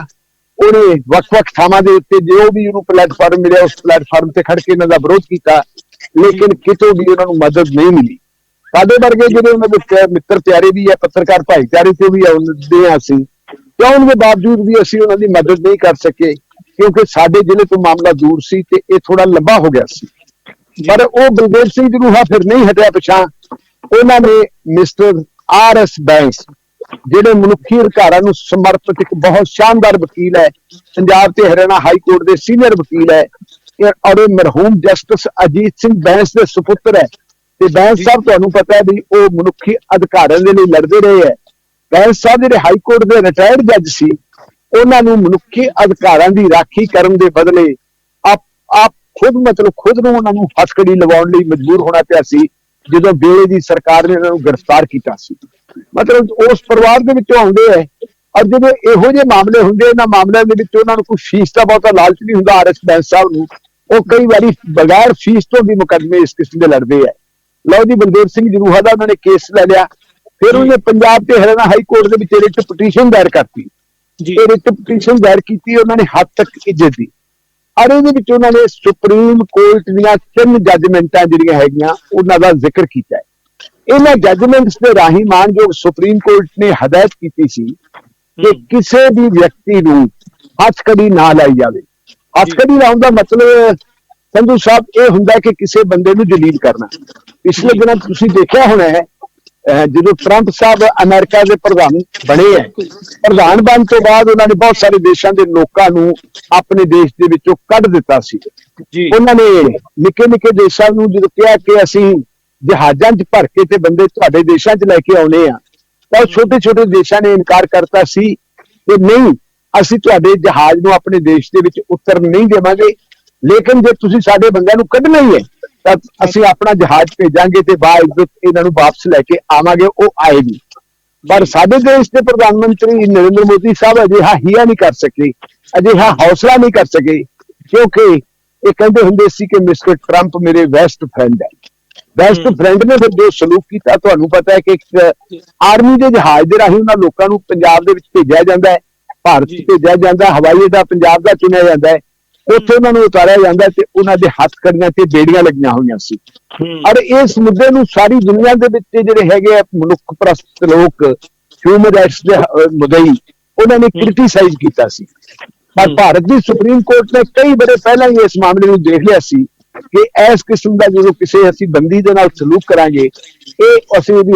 ਉਹਨੇ ਵੱਖ-ਵੱਖ ਥਾਵਾਂ ਦੇ ਉੱਤੇ ਜੋ ਵੀ ਉਹਨੂੰ ਪਲੇਟਫਾਰਮ ਮਿਲਿਆ, ਉਸ ਪਲੇਟਫਾਰਮ ਤੇ ਖੜ ਕੇ ਇਹਨਾਂ ਦਾ ਵਿਰੋਧ ਕੀਤਾ। ਲੇਕਿਨ ਕਿਤੋਂ ਵੀ ਉਹਨਾਂ ਨੂੰ ਮਦਦ ਨਹੀਂ ਮਿਲੀ। ਸਾਡੇ ਵਰਗੇ ਜਿਹੜੇ ਉਹਨਾਂ ਦੇ ਮਿੱਤਰ ਪਿਆਰੇ ਵੀ ਆ ਪੱਤਰਕਾਰ ਭਾਈਚਾਰੇ ਤੋਂ ਵੀ ਆਉਂਦੇ ਆ ਅਸੀਂ। ਤੇ ਉਹਨਾਂ ਦੇ ਬਾਵਜੂਦ ਵੀ ਅਸੀਂ ਉਹਨਾਂ ਦੀ ਮਦਦ ਨਹੀਂ ਕਰ ਸਕੇ? ਕਿਉਂਕਿ ਸਾਡੇ ਜ਼ਿਲ੍ਹੇ ਤੋਂ ਮਾਮਲਾ ਦੂਰ ਸੀ ਤੇ ਇਹ ਥੋੜਾ ਲੰਬਾ ਹੋ ਗਿਆ ਸੀ। ਪਰ ਉਹ ਬਲਦੇਵ ਸਿੰਘ ਜਨੂਹਾ ਫਿਰ ਨਹੀਂ ਹਟਿਆ ਪਛਾਂ ਉਹਨਾਂ ਨੇ ਮਿਸਟਰ ਆਰ ਐਸ ਬੈਂਸ ਜਿਹੜੇ ਮਨੁੱਖੀ ਅਧਿਕਾਰਾਂ ਨੂੰ ਸਮਰਪਿਤ ਇੱਕ ਬਹੁਤ ਸ਼ਾਨਦਾਰ ਵਕੀਲ ਹੈ ਪੰਜਾਬ ਤੇ ਹਰਿਆਣਾ ਹਾਈ ਕੋਰਟ ਦੇ ਸੀਨੀਅਰ ਵਕੀਲ ਹੈ ਔਰ ਇਹ ਮਰਹੂਮ ਜਸਟਿਸ ਅਜੀਤ ਸਿੰਘ ਬੈਂਸ ਦੇ ਸੁਪੁੱਤਰ ਹੈ। ਤੇ ਬੈਂਸ ਸਾਹਿਬ ਤੁਹਾਨੂੰ ਪਤਾ ਹੈ ਵੀ ਉਹ ਮਨੁੱਖੀ ਅਧਿਕਾਰਾਂ ਦੇ ਲਈ ਲੜਦੇ ਰਹੇ ਹੈ। ਬੈਂਸ ਸਾਹਿਬ ਜਿਹੜੇ ਹਾਈ ਕੋਰਟ ਦੇ ਰਿਟਾਇਰਡ ਜੱਜ ਸੀ ਉਹਨਾਂ ਨੂੰ ਮਨੁੱਖੀ ਅਧਿਕਾਰਾਂ ਦੀ ਰਾਖੀ ਕਰਨ ਦੇ ਬਦਲੇ ਆਪ ਆਪ ਖੁਦ ਮਤਲਬ ਖੁਦ ਨੂੰ ਉਹਨਾਂ ਨੂੰ ਹੱਥਕੜੀ ਲਵਾਉਣ ਲਈ ਮਜਬੂਰ ਹੋਣਾ ਪਿਆ ਸੀ ਜਦੋਂ ਵੇਲੇ ਦੀ ਸਰਕਾਰ ਨੇ ਉਹਨਾਂ ਨੂੰ ਗ੍ਰਿਫਤਾਰ ਕੀਤਾ ਸੀ। ਮਤਲਬ ਉਸ ਪਰਿਵਾਰ ਦੇ ਵਿੱਚੋਂ ਆਉਂਦੇ ਹੈ ਔਰ ਜਦੋਂ ਇਹੋ ਜਿਹੇ ਮਾਮਲੇ ਹੁੰਦੇ ਇਹਨਾਂ ਮਾਮਲਿਆਂ ਦੇ ਵਿੱਚ ਉਹਨਾਂ ਨੂੰ ਕੋਈ ਫੀਸ ਦਾ ਬਹੁਤਾ ਲਾਲਚ ਨਹੀਂ ਹੁੰਦਾ ਆਰਐਸ ਬੈਂਸ ਸਾਹਿਬ ਨੂੰ। ਉਹ ਕਈ ਵਾਰੀ ਬਗੈਰ ਫੀਸ ਤੋਂ ਵੀ ਮੁਕੱਦਮੇ ਇਸ ਕਿਸਮ ਦੇ ਲੜਦੇ ਹੈ। ਲਓ ਜੀ ਬਲਦੇਵ ਸਿੰਘ ਜਨੂਹਾ ਦਾ ਉਹਨਾਂ ਨੇ ਕੇਸ ਲੈ ਲਿਆ। ਫਿਰ ਉਹਨੇ ਪੰਜਾਬ ਤੇ ਹਰਿਆਣਾ ਹਾਈ ਕੋਰਟ ਦੇ ਵਿੱਚ ਰਿਟ ਪਟੀਸ਼ਨ ਦਾਇਰ ਕਰਤੀ। ਜੀ। ਇਹ ਰਿਟ ਪਟੀਸ਼ਨ ਦਾਇਰ ਕੀਤੀ ਉਹਨਾਂ ਨੇ ਹੱਦ ਤੱਕ ਇੱਜ਼ਤ ਦੀ ਔਰ ਇਹਦੇ ਵਿੱਚ ਉਹਨਾਂ ਨੇ ਸੁਪਰੀਮ ਕੋਰਟ ਦੀਆਂ ਤਿੰਨ ਜੱਜਮੈਂਟਾਂ ਜਿਹੜੀਆਂ ਹੈਗੀਆਂ ਉਹਨਾਂ ਦਾ ਜ਼ਿਕਰ ਕੀਤਾ ਹੈ। ਇਹਨਾਂ ਜੱਜਮੈਂਟਸ ਦੇ ਰਾਹੀਂ ਮਾਨਯੋਗ ਸੁਪਰੀਮ ਕੋਰਟ ਨੇ ਹਦਾਇਤ ਕੀਤੀ ਸੀ ਕਿ ਕਿਸੇ ਵੀ ਵਿਅਕਤੀ ਨੂੰ ਹੱਥਕੜੀ ਨਾ ਲਾਈ ਜਾਵੇ। ਹੱਥਕੜੀ ਲਾਉਣ ਦਾ ਮਤਲਬ ਸੰਧੂ ਸਾਹਿਬ ਇਹ ਹੁੰਦਾ ਕਿ ਕਿਸੇ ਬੰਦੇ ਨੂੰ ਜਲੀਲ ਕਰਨਾ। ਪਿਛਲੇ ਦਿਨਾਂ ਤੁਸੀਂ ਦੇਖਿਆ ਹੋਣਾ ਹੈ ਜਦੋਂ ਟਰੰਪ ਸਾਹਿਬ ਅਮਰੀਕਾ ਦੇ ਪ੍ਰਧਾਨ ਬਣੇ ਹੈ ਪ੍ਰਧਾਨ ਬਣ ਤੋਂ ਬਾਅਦ ਉਹਨਾਂ ਨੇ ਬਹੁਤ ਸਾਰੇ ਦੇਸ਼ਾਂ ਦੇ ਲੋਕਾਂ ਨੂੰ ਆਪਣੇ ਦੇਸ਼ ਦੇ ਵਿੱਚੋਂ ਕੱਢ ਦਿੱਤਾ ਸੀ। ਜੀ। ਉਹਨਾਂ ਨੇ ਨਿੱਕੇ ਨਿੱਕੇ ਦੇਸ਼ਾਂ ਨੂੰ ਜਦੋਂ ਕਿਹਾ ਕਿ ਅਸੀਂ ਜਹਾਜ਼ਾਂ 'ਚ ਭਰ ਕੇ ਤੇ ਬੰਦੇ ਤੁਹਾਡੇ ਦੇਸ਼ਾਂ 'ਚ ਲੈ ਕੇ ਆਉਣੇ ਆ ਤਾਂ ਛੋਟੇ ਛੋਟੇ ਦੇਸ਼ਾਂ ਨੇ ਇਨਕਾਰ ਕਰਤਾ ਸੀ ਕਿ ਨਹੀਂ ਅਸੀਂ ਤੁਹਾਡੇ ਜਹਾਜ਼ ਨੂੰ ਆਪਣੇ ਦੇਸ਼ ਦੇ ਵਿੱਚ ਉਤਰਨ ਨਹੀਂ ਦੇਵਾਂਗੇ ਲੇਕਿਨ ਜੇ ਤੁਸੀਂ ਸਾਡੇ ਬੰਦਿਆਂ ਨੂੰ ਕੱਢਣਾ ਹੀ ਹੈ ਤਾਂ ਅਸੀਂ ਆਪਣਾ ਜਹਾਜ਼ ਭੇਜਾਂਗੇ ਤੇ ਬਾਇਜ਼ਤ ਇਹਨਾਂ ਨੂੰ ਵਾਪਸ ਲੈ ਕੇ ਆਵਾਂਗੇ ਉਹ ਆਏਗੀ ਪਰ ਸਾਡੇ ਦੇਸ਼ ਦੇ ਪ੍ਰਧਾਨ ਮੰਤਰੀ ਨਰਿੰਦਰ ਮੋਦੀ ਸਾਹਿਬ ਅਜਿਹਾ ਹੀਆ ਨਹੀਂ ਕਰ ਸਕੇ ਅਜਿਹਾ ਹੌਸਲਾ ਨਹੀਂ ਕਰ ਸਕੇ ਕਿਉਂਕਿ ਇਹ ਕਹਿੰਦੇ ਹੁੰਦੇ ਸੀ ਕਿ ਮਿਸਟਰ ਟਰੰਪ ਮੇਰੇ ਬੈਸਟ ਫਰੈਂਡ ਹੈ ਬੈਸਟ। ਫਰੈਂਡ ਨੇ ਫਿਰ ਜੋ ਸਲੂਕ ਕੀਤਾ ਤੁਹਾਨੂੰ ਪਤਾ ਹੈ ਕਿ ਇੱਕ ਆਰਮੀ ਦੇ ਜਹਾਜ਼ ਦੇ ਰਾਹੀਂ ਉਹਨਾਂ ਲੋਕਾਂ ਨੂੰ ਪੰਜਾਬ ਦੇ ਵਿੱਚ ਭੇਜਿਆ ਜਾਂਦਾ ਹੈ ਭਾਰਤ। ਭੇਜਿਆ ਜਾਂਦਾ ਹਵਾਈ ਅੱਡਾ ਪੰਜਾਬ ਦਾ ਚੁਣਿਆ ਜਾਂਦਾ ਹੈ ਉੱਥੇ ਉਹਨਾਂ ਨੂੰ ਉਤਾਰਿਆ ਜਾਂਦਾ ਤੇ ਉਹਨਾਂ ਦੇ ਹੱਥ ਕੜੀਆਂ ਤੇ ਬੇੜੀਆਂ ਲੱਗੀਆਂ ਹੋਈਆਂ ਸੀ। ਔਰ ਇਸ ਮੁੱਦੇ ਨੂੰ ਸਾਰੀ ਦੁਨੀਆ ਦੇ ਵਿੱਚ ਜਿਹੜੇ ਹੈਗੇ ਆ ਮਨੁੱਖ ਪ੍ਰਸਤ ਲੋਕ ਹਿਊਮਨ ਰਾਈਟਸ ਦੇ ਮੁਦਈ ਉਹਨਾਂ ਨੇ ਕ੍ਰਿਟੀਸਾਈਜ਼ ਕੀਤਾ ਸੀ। ਪਰ। ਭਾਰਤ ਦੀ ਸੁਪਰੀਮ ਕੋਰਟ ਨੇ ਕਈ ਬੜੇ ਪਹਿਲਾਂ ਹੀ ਇਸ ਮਾਮਲੇ ਨੂੰ ਦੇਖ ਲਿਆ ਸੀ ਕਿ ਇਸ ਕਿਸਮ ਦਾ ਜਦੋਂ ਕਿਸੇ ਅਸੀਂ ਬੰਦੀ ਦੇ ਨਾਲ ਸਲੂਕ ਕਰਾਂਗੇ ਇਹ ਅਸੀਂ ਉਹਦੀ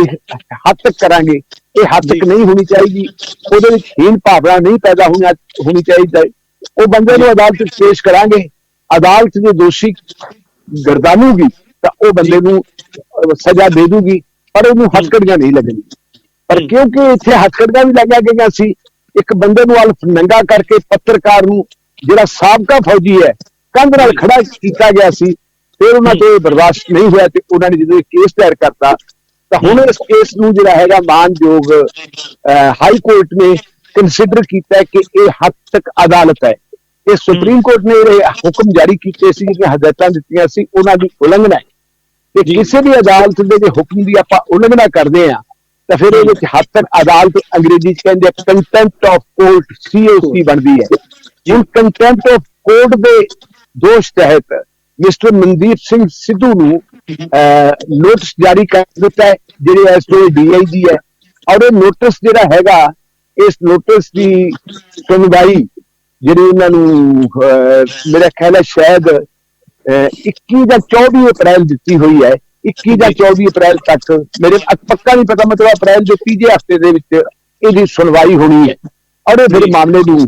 ਹੱਦ ਤੱਕ ਕਰਾਂਗੇ ਇਹ ਹੱਦ ਤੱਕ। ਨਹੀਂ ਹੋਣੀ ਚਾਹੀਦੀ। ਉਹਦੇ ਵਿੱਚ ਹੀਨ ਭਾਵਨਾ ਨਹੀਂ ਪੈਦਾ ਹੋਣੀ ਹੋਣੀ ਚਾਹੀਦੀ। ਉਹ ਬੰਦੇ ਨੂੰ ਅਦਾਲਤ ਵਿੱਚ ਪੇਸ਼ ਕਰਾਂਗੇ। ਅਦਾਲਤ ਜੇ ਦੋਸ਼ੀ ਗਰਦਾਨੂਗੀ ਤਾਂ ਉਹ ਬੰਦੇ ਨੂੰ ਸਜ਼ਾ ਦੇ ਦੂਗੀ ਪਰ ਉਹਨੂੰ ਹੱਥਕੜੀਆਂ ਨਹੀਂ ਲੱਗਣੀ ਪਰ। ਕਿਉਂਕਿ ਇੱਥੇ ਹੱਥਕੜੀਆਂ ਵੀ ਲੱਗਿਆ ਗਈਆਂ ਸੀ ਇੱਕ ਬੰਦੇ ਨੂੰ ਅਲਫ ਨੰਗਾ ਕਰਕੇ ਪੱਤਰਕਾਰ ਨੂੰ ਜਿਹੜਾ ਸਾਬਕਾ ਫੌਜੀ ਹੈ ਕੰਧ ਨਾਲ ਖੜਾ ਕੀਤਾ ਗਿਆ ਸੀ ਫਿਰ ਉਹਨਾਂ ਤੋਂ ਬਰਦਾਸ਼ਤ ਨਹੀਂ ਹੋਇਆ ਤੇ ਉਹਨਾਂ ਨੇ ਜਦੋਂ ਇਹ ਕੇਸ ਦਾਇਰ ਕਰਤਾ ਤਾਂ ਹੁਣ ਇਸ ਕੇਸ ਨੂੰ ਜਿਹੜਾ ਹੈਗਾ ਮਾਨਯੋਗ ਹਾਈ ਕੋਰਟ ਨੇ ਕੰਸੀਡਰ ਕੀਤਾ ਕਿ ਇਹ ਹੱਦ ਤੱਕ ਅਦਾਲਤ ਹੈ। ਇਹ ਸੁਪਰੀਮ ਕੋਰਟ ਨੇ ਇਹ ਹੁਕਮ ਜਾਰੀ ਕੀਤੇ ਸੀ ਜਿਹੜੀਆਂ ਹਦਾਇਤਾਂ ਦਿੱਤੀਆਂ ਸੀ ਉਹਨਾਂ ਦੀ ਉਲੰਘਣਾ ਹੈ। ਤੇ। ਕਿਸੇ ਵੀ ਅਦਾਲਤ ਦੇ ਜੇ ਹੁਕਮ ਦੀ ਆਪਾਂ ਉਲੰਘਣਾ ਕਰਦੇ ਆ ਤਾਂ ਫਿਰ ਇਹਦੇ ਵਿੱਚ ਹੱਦ ਤੱਕ ਅਦਾਲਤ ਅੰਗਰੇਜ਼ੀ ਚ ਕਹਿੰਦੇ ਕੰਟੈਂਪਟ ਆਫ ਕੋਰਟ ਸੀਓਸੀ ਬਣਦੀ ਹੈ। ਹੁਣ ਕੰਟੈਂਪਟ ਆਫ ਕੋਰਟ ਦੇ ਦੋਸ਼ ਤਹਿਤ ਮਿਸਟਰ ਮਨਦੀਪ ਸਿੰਘ ਸਿੱਧੂ ਨੂੰ ਨੋਟਿਸ ਜਾਰੀ ਕਰ ਦਿੱਤਾ ਹੈ ਜਿਹੜੇ ਤੋਂ ਡੀਆਈਜੀ ਹੈ। ਔਰ ਇਹ ਨੋਟਿਸ ਜਿਹੜਾ ਹੈਗਾ ਇਸ ਨੋਟਿਸ ਦੀ ਸੁਣਵਾਈ ਜਿਹੜੀ ਉਹਨਾਂ ਨੂੰ ਮੇਰਾ ਖਿਆਲ ਹੈ ਸ਼ਾਇਦ, ਅਹ 21 ਜਾਂ 24 ਅਪ੍ਰੈਲ ਦਿੱਤੀ ਹੋਈ ਹੈ। 21 ਜਾਂ 24 ਅਪ੍ਰੈਲ ਤੱਕ ਮੇਰੇ ਪੱਕਾ ਨਹੀਂ ਪਤਾ ਮਤਲਬ ਅਪ੍ਰੈਲ ਦੇ ਤੀਜੇ ਹਫ਼ਤੇ ਦੇ ਵਿੱਚ ਇਹਦੀ ਸੁਣਵਾਈ ਹੋਣੀ ਹੈ। ਔਰ ਇਹ ਫਿਰ ਮਾਮਲੇ ਨੂੰ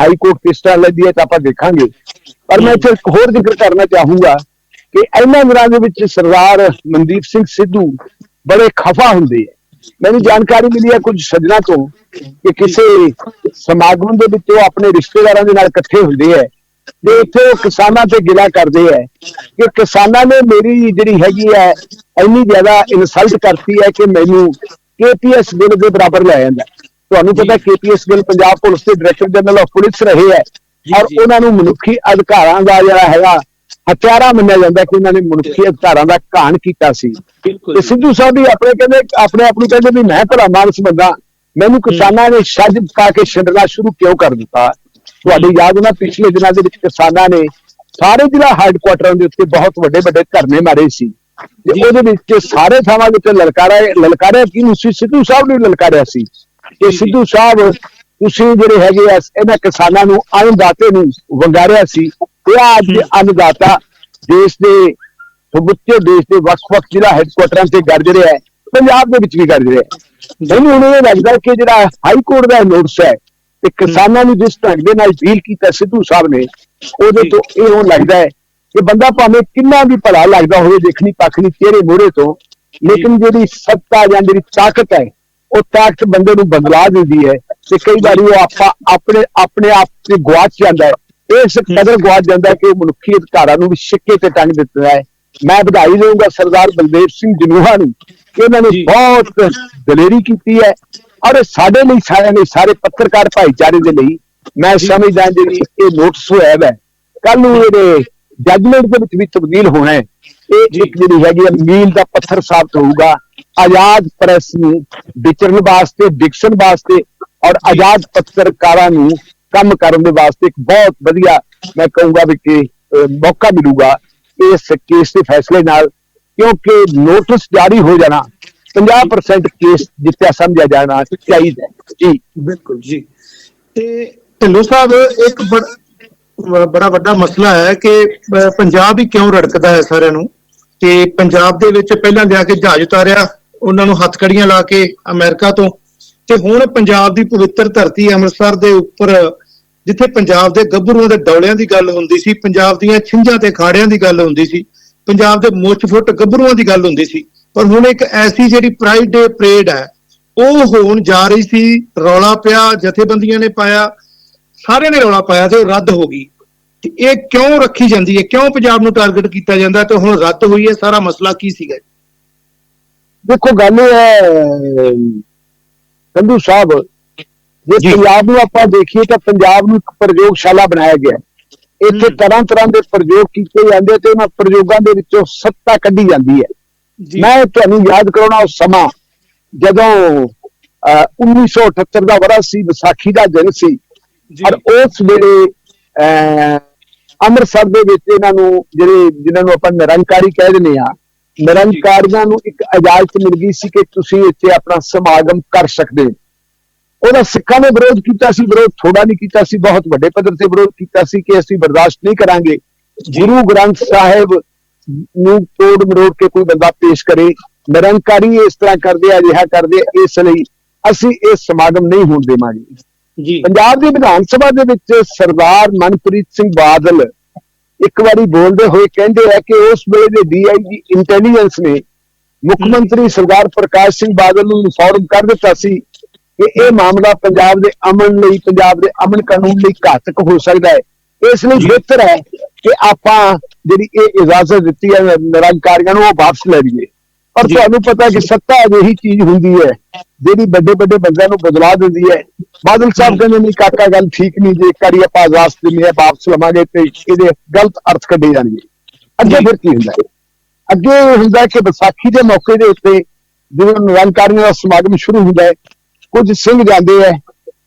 ਹਾਈ ਕੋਰਟ ਕਿਸ ਤਰ੍ਹਾਂ ਲੈਂਦੀ ਹੈ ਤਾਂ ਆਪਾਂ ਦੇਖਾਂਗੇ। ਪਰ ਮੈਂ ਇੱਥੇ ਇੱਕ ਹੋਰ ਜ਼ਿਕਰ ਕਰਨਾ ਚਾਹੂੰਗਾ ਕਿ ਇਹਨਾਂ ਦਿਨਾਂ ਦੇ ਵਿੱਚ ਸਰਦਾਰ ਮਨਦੀਪ ਸਿੰਘ ਸਿੱਧੂ ਬੜੇ ਖਫਾ ਹੁੰਦੇ ਹੈ। ਮੈਨੂੰ ਜਾਣਕਾਰੀ ਮਿਲੀ ਹੈ ਕੁਝ ਸੱਜਣਾ ਤੋਂ ਕਿ ਕਿਸੇ ਸਮਾਗਮ ਦੇ ਵਿੱਚ ਉਹ ਆਪਣੇ ਰਿਸ਼ਤੇਦਾਰਾਂ ਦੇ ਨਾਲ ਇਕੱਠੇ ਹੁੰਦੇ ਹੈ ਤੇ ਇੱਥੇ ਉਹ ਕਿਸਾਨਾਂ ਤੇ ਗਿਲਾ ਕਰਦੇ ਹੈ ਕਿ ਕਿਸਾਨਾਂ ਨੇ ਮੇਰੀ ਜਿਹੜੀ ਹੈਗੀ ਹੈ ਇੰਨੀ ਜ਼ਿਆਦਾ ਇਨਸਲਟ ਕਰਤੀ ਹੈ ਕਿ ਮੈਨੂੰ ਕੇਪੀਐਸ ਬਿੱਲ ਦੇ ਬਰਾਬਰ ਲੈ ਜਾਂਦਾ। ਤੁਹਾਨੂੰ ਪਤਾ ਕੇਪੀਐਸ ਗਿੱਲ ਪੰਜਾਬ ਪੁਲਿਸ ਦੇ ਡਾਇਰੈਕਟਰ ਜਨਰਲ ਆਫ ਪੁਲਿਸ ਰਹੇ ਹੈ ਔਰ। ਉਹਨਾਂ ਨੂੰ ਮਨੁੱਖੀ ਅਧਿਕਾਰਾਂ ਦਾ ਜਿਹੜਾ ਹੈਗਾ ਹਥਿਆਰਾ ਮੰਨਿਆ ਜਾਂਦਾ ਕਿ ਉਹਨਾਂ ਨੇ ਮਨੁੱਖੀ ਅਧਿਕਾਰਾਂ ਦਾ ਘਾਣ ਕੀਤਾ ਸੀ। ਤੇ ਸਿੱਧੂ ਸਾਹਿਬ ਵੀ ਆਪਣੇ ਕਹਿੰਦੇ ਆਪਣੇ ਆਪ ਨੂੰ ਕਹਿੰਦੇ ਵੀ ਮੈਂ ਭਲਾ ਮਾਨਸ ਬੰਦਾ ਮੈਨੂੰ ਕਿਸਾਨਾਂ ਨੇ ਛੱਜ ਪਾ ਕੇ ਛੱਡਣਾ ਸ਼ੁਰੂ ਕਿਉਂ ਕਰ ਦਿੱਤਾ? ਤੁਹਾਡੀ ਯਾਦ ਹੋਣਾ ਪਿਛਲੇ ਦਿਨਾਂ ਦੇ ਵਿੱਚ ਕਿਸਾਨਾਂ ਨੇ ਸਾਰੇ ਜ਼ਿਲ੍ਹਾ ਹੈੱਡਕੁਆਟਰਾਂ ਦੇ ਉੱਤੇ ਬਹੁਤ ਵੱਡੇ ਵੱਡੇ ਧਰਨੇ ਮਾਰੇ ਸੀ। ਤੇ। ਉਹਦੇ ਵਿੱਚ ਸਾਰੇ ਥਾਵਾਂ ਦੇ ਉੱਤੇ ਲਲਕਾਰਿਆ ਲਲਕਾਰਿਆ ਕਿਹਨੂੰ ਸੀ ਸਿੱਧੂ ਸਾਹਿਬ ਨੇ ਲਲਕਾਰਿਆ ਸੀ। ਕਿ। ਸਿੱਧੂ ਸਾਹਿਬ ਤੁਸੀਂ ਜਿਹੜੇ ਹੈਗੇ ਆ ਇਹਨਾਂ ਕਿਸਾਨਾਂ ਨੂੰ ਅੰਨਦਾਤੇ ਨੂੰ ਵੰਗਾਰਿਆ ਸੀ। ਤੇ ਅੱਜ। ਅੰਨਦਾਤਾ ਦੇਸ਼ ਦੇ ਸਮੁੱਚੇ ਦੇਸ਼ ਦੇ ਵੱਖ-ਵੱਖ ਜ਼ਿਲ੍ਹਾ ਹੈੱਡਕੁਆਟਰਾਂ ਤੇ ਗਰਜ ਰਿਹਾ ਹੈ ਪੰਜਾਬ ਦੇ ਵਿੱਚ ਵੀ ਗਰਜ ਰਿਹਾ ਹੈ। ਮੈਨੂੰ ਹੁਣ ਇਹ ਲੱਗਦਾ ਕਿ ਜਿਹੜਾ ਹਾਈ ਕੋਰਟ ਦਾ ਨੋਟਿਸ ਹੈ ਤੇ ਕਿਸਾਨਾਂ ਨੂੰ ਜਿਸ ਢੰਗ ਦੇ ਨਾਲ ਡੀਲ ਕੀਤਾ ਸਿੱਧੂ ਸਾਹਿਬ ਨੇ ਉਹਦੇ। ਤੋਂ ਇਹ ਹੁਣ ਲੱਗਦਾ ਹੈ ਕਿ ਬੰਦਾ ਭਾਵੇਂ ਕਿੰਨਾ ਵੀ ਭਲਾ ਲੱਗਦਾ ਹੋਵੇ ਦੇਖਣੀ ਪੱਖ ਨਹੀਂ ਚਿਹਰੇ ਮੋਹਰੇ ਤੋਂ ਲੇਕਿਨ ਜਿਹੜੀ ਸੱਤਾ ਜਾਂ ਜਿਹੜੀ ਤਾਕਤ ਹੈ ਉਹ ਤਾਕਤ ਬੰਦੇ ਨੂੰ ਬਦਲਾ ਦਿੰਦੀ ਹੈ ਤੇ ਕਈ ਵਾਰੀ ਉਹ ਆਪਾਂ ਆਪਣੇ ਆਪਣੇ ਆਪ ਤੇ ਗਵਾਚ ਜਾਂਦਾ ਹੈ। ਇਸ ਕਦਰ ਗਵਾਚ ਜਾਂਦਾ ਕਿ ਮਨੁੱਖੀ ਅਧਿਕਾਰਾਂ ਨੂੰ ਵੀ ਸਿੱਕੇ ਤੇ ਟੰਗ ਦਿੱਤਾ ਹੈ। ਮੈਂ ਵਧਾਈ ਦੇਵਾਂਗਾ ਸਰਦਾਰ ਬਲਦੇਵ ਸਿੰਘ ਜਨੂਹਾ ਨੂੰ। ਕਿ ਇਹਨਾਂ ਨੇ। ਬਹੁਤ ਦਲੇਰੀ ਕੀਤੀ ਹੈ। ਔਰ ਸਾਡੇ ਲਈ ਸਾਰਿਆਂ ਲਈ ਸਾਰੇ ਪੱਤਰਕਾਰ ਭਾਈਚਾਰੇ ਦੇ ਲਈ ਮੈਂ ਸਮਝਦਾ ਜਿਹੜੀ ਇਹ ਨੋਟਿਸ ਹੋਇਆ ਹੈ ਕੱਲ ਨੂੰ ਇਹਦੇ ਜੱਜਮੈਂਟ ਦੇ ਵਿੱਚ ਵੀ ਤਬਦੀਲ ਹੋਣਾ ਹੈ। ਇਹ। ਇੱਕ ਜਿਹੜੀ ਹੈਗੀ ਹੈ ਮੀਲ ਦਾ ਪੱਥਰ ਸਾਬਤ ਹੋਊਗਾ। ਆਜ਼ਾਦ ਪ੍ਰੈਸ ਨੂੰ ਵਿਚਰਨ ਵਾਸਤੇ ਵਿਕਸਣ ਵਾਸਤੇ ਔਰ ਆਜ਼ਾਦ ਪੱਤਰਕਾਰਾਂ ਨੂੰ ਕੰਮ ਕਰਨ ਦੇ ਵਾਸਤੇ ਇੱਕ ਬਹੁਤ ਵਧੀਆ ਮੈਂ ਕਹੂੰਗਾ ਵੀ ਕਿ ਮੌਕਾ ਮਿਲੂਗਾ ਇਸ ਕੇਸ ਦੇ ਫੈਸਲੇ ਨਾਲ, ਕਿਉਂਕਿ ਨੋਟਿਸ ਜਾਰੀ ਹੋ ਜਾਣਾ 50% ਕੇਸ ਜਿੱਤਿਆ ਸਮਝਿਆ ਜਾਣਾ ਚਾਹੀਦਾ ਜੀ। ਬਿਲਕੁਲ ਜੀ। ਤੇ ਢਿੱਲੋਂ ਸਾਹਿਬ, ਇੱਕ ਬੜ- ਬੜਾ ਵੱਡਾ ਮਸਲਾ ਹੈ ਕਿ ਪੰਜਾਬ ਹੀ ਕਿਉਂ ਰੜਕਦਾ ਹੈ ਸਾਰਿਆਂ ਨੂੰ? ਤੇ ਪੰਜਾਬ ਦੇ ਵਿੱਚ ਪਹਿਲਾਂ ਜਾ ਕੇ ਜਹਾਜ਼ ਉਤਾਰਿਆ, ਉਹਨਾਂ ਨੂੰ ਹੱਥਕੜੀਆਂ ਲਾ ਕੇ ਅਮਰੀਕਾ ਤੋਂ। ਤੇ ਹੁਣ ਪੰਜਾਬ ਦੀ ਪਵਿੱਤਰ ਧਰਤੀ ਅੰਮ੍ਰਿਤਸਰ ਦੇ ਉੱਪਰ ਜਿੱਥੇ ਪੰਜਾਬ ਦੇ ਗੱਭਰੂਆਂ ਦੇ ਡੌਲਿਆਂ ਦੀ ਗੱਲ ਹੁੰਦੀ ਸੀ, ਪੰਜਾਬ ਦੀਆਂ ਛਿੰਝਾਂ ਤੇ ਖਾੜਿਆਂ ਦੀ ਗੱਲ ਹੁੰਦੀ ਸੀ, ਪੰਜਾਬ ਦੇ ਮੁੱਛ ਫੁੱਟ ਗੱਭਰੂਆਂ ਦੀ ਗੱਲ ਹੁੰਦੀ ਸੀ। ਪਰ ਹੁਣ ਇੱਕ ਐਸੀ ਜਿਹੜੀ ਪ੍ਰਾਈਡ ਡੇ ਪਰੇਡ ਹੈ, ਉਹ ਹੋਣ ਜਾ ਰਹੀ ਸੀ, ਰੌਲਾ ਪਿਆ, ਜਥੇਬੰਦੀਆਂ ਨੇ ਪਾਇਆ, ਸਾਰਿਆਂ ਨੇ ਰੌਲਾ ਪਾਇਆ ਤੇ ਉਹ ਰੱਦ ਹੋ ਗਈ। ਤੇ ਇਹ ਕਿਉਂ ਰੱਖੀ ਜਾਂਦੀ ਹੈ, ਕਿਉਂ ਪੰਜਾਬ ਨੂੰ ਟਾਰਗੇਟ ਕੀਤਾ ਜਾਂਦਾ ਤੇ ਹੁਣ ਰੱਦ ਹੋਈ ਹੈ, ਸਾਰਾ ਮਸਲਾ ਕੀ ਸੀਗਾ? ਦੇਖੋ, ਗੱਲ ਇਹ ਹੈ ਸੰਧੂ ਸਾਹਿਬ ਜੇ। ਪੰਜਾਬ ਨੂੰ ਆਪਾਂ ਦੇਖੀਏ ਤਾਂ ਪੰਜਾਬ ਨੂੰ ਇੱਕ ਪ੍ਰਯੋਗਸ਼ਾਲਾ ਬਣਾਇਆ ਗਿਆ। ਇੱਥੇ। ਤਰ੍ਹਾਂ ਤਰ੍ਹਾਂ ਦੇ ਪ੍ਰਯੋਗ ਕੀਤੇ ਜਾਂਦੇ ਤੇ ਉਹਨਾਂ ਪ੍ਰਯੋਗਾਂ ਦੇ ਵਿੱਚੋਂ ਸੱਤਾ ਕੱਢੀ ਜਾਂਦੀ ਹੈ ਮੈਂ ਤੁਹਾਨੂੰ ਯਾਦ ਕਰਾਉਣਾ ਉਹ ਸਮਾਂ ਜਦੋਂ ਅਹ, 1978 ਦਾ ਵਰ੍ਹਾ ਸੀ ਵਿਸਾਖੀ ਦਾ ਦਿਨ ਸੀ ਔਰ ਉਸ ਵੇਲੇ ਅੰਮ੍ਰਿਤਸਰ ਦੇ ਵਿੱਚ ਇਹਨਾਂ ਨੂੰ ਜਿਹੜੇ ਜਿਨ੍ਹਾਂ ਨੂੰ ਆਪਾਂ ਨਿਰੰਕਾਰੀ ਕਹਿ ਦਿੰਦੇ ਆ ਨਿਰੰਕਾਰੀਆਂ ਨੂੰ ਇੱਕ ਇਜਾਜ਼ਤ ਮਿਲ ਗਈ ਸੀ ਕਿ ਤੁਸੀਂ ਇੱਥੇ ਆਪਣਾ ਸਮਾਗਮ ਕਰ ਸਕਦੇ ਹੋ ਉਹਦਾ ਸਿੱਖਾਂ ਨੇ ਵਿਰੋਧ ਕੀਤਾ ਸੀ ਵਿਰੋਧ ਥੋੜਾ ਨਹੀਂ ਕੀਤਾ ਸੀ ਬਹੁਤ ਵੱਡੇ ਪੱਧਰ ਤੇ ਵਿਰੋਧ ਕੀਤਾ ਸੀ ਕਿ ਅਸੀਂ ਬਰਦਾਸ਼ਤ ਨਹੀਂ ਕਰਾਂਗੇ। ਗੁਰੂ ਗ੍ਰੰਥ ਸਾਹਿਬ ਨੂੰ ਤੋੜ ਮਰੋੜ ਕੇ ਕੋਈ ਬੰਦਾ ਪੇਸ਼ ਕਰੇ ਨਿਰੰਕਾਰੀ ਇਸ ਤਰ੍ਹਾਂ ਕਰਦੇ ਆ ਅਜਿਹਾ ਕਰਦੇ ਇਸ ਲਈ ਅਸੀਂ ਇਹ ਸਮਾਗਮ ਨਹੀਂ ਹੋਣ ਦੇਵਾਂਗੇ। ਜੀ। ਪੰਜਾਬ ਦੀ ਵਿਧਾਨ ਸਭਾ ਦੇ ਵਿੱਚ ਸਰਦਾਰ ਮਨਪ੍ਰੀਤ ਸਿੰਘ ਬਾਦਲ ਇੱਕ ਵਾਰੀ ਬੋਲਦੇ ਹੋਏ ਕਹਿੰਦੇ ਆ ਕਿ ਉਸ ਵੇਲੇ ਦੇ ਡੀਆਈਜੀ ਇੰਟੈਲੀਜੈਂਸ ਨੇ ਮੁੱਖ ਮੰਤਰੀ ਸਰਦਾਰ ਪ੍ਰਕਾਸ਼ ਸਿੰਘ ਬਾਦਲ ਨੂੰ ਇਨਫੋਰਮ ਕਰ ਦਿੱਤਾ ਸੀ ਕਿ ਇਹ ਮਾਮਲਾ ਪੰਜਾਬ ਦੇ ਅਮਨ ਲਈ ਪੰਜਾਬ ਦੇ ਅਮਨ ਕਾਨੂੰਨ ਲਈ ਘਾਤਕ ਹੋ ਸਕਦਾ ਹੈ। ਇਸ ਲਈ ਬਿਹਤਰ ਹੈ ਕਿ ਆਪਾਂ ਜਿਹੜੀ ਇਹ ਇਜਾਜ਼ਤ ਦਿੱਤੀ ਹੈ ਨਿਰੰਕਾਰੀਆਂ ਨੂੰ ਉਹ ਵਾਪਸ ਲੈ ਲਈਏ। ਪਰ। ਤੁਹਾਨੂੰ ਪਤਾ ਕਿ ਸੱਤਾ ਅਜਿਹੀ ਚੀਜ਼ ਹੁੰਦੀ ਹੈ ਜਿਹੜੀ ਵੱਡੇ ਵੱਡੇ ਬੰਦਿਆਂ ਨੂੰ ਬਦਲਾ ਦਿੰਦੀ ਹੈ। ਬਾਦਲ ਸਾਹਿਬ ਕਹਿੰਦੇ ਨਹੀਂ ਕਾਕਾ ਗੱਲ ਠੀਕ ਨਹੀਂ ਜੇ ਇੱਕ ਵਾਰੀ ਆਪਾਂ ਇਜਾਜ਼ਤ ਦਿੰਦੇ ਹਾਂ ਵਾਪਸ ਲਵਾਂਗੇ ਤੇ ਇਹਦੇ ਗਲਤ ਅਰਥ ਕੱਢੇ ਜਾਣਗੇ। ਅੱਗੇ। ਫਿਰ ਕੀ ਹੁੰਦਾ ਹੈ? ਅੱਗੇ ਹੁੰਦਾ ਕਿ ਵਿਸਾਖੀ ਦੇ ਮੌਕੇ ਦੇ ਉੱਤੇ ਜਦੋਂ ਨਿਰੰਕਾਰੀਆਂ ਦਾ ਸਮਾਗਮ ਸ਼ੁਰੂ ਹੁੰਦਾ ਹੈ ਕੁਝ ਸਿੰਘ ਜਾਂਦੇ ਹੈ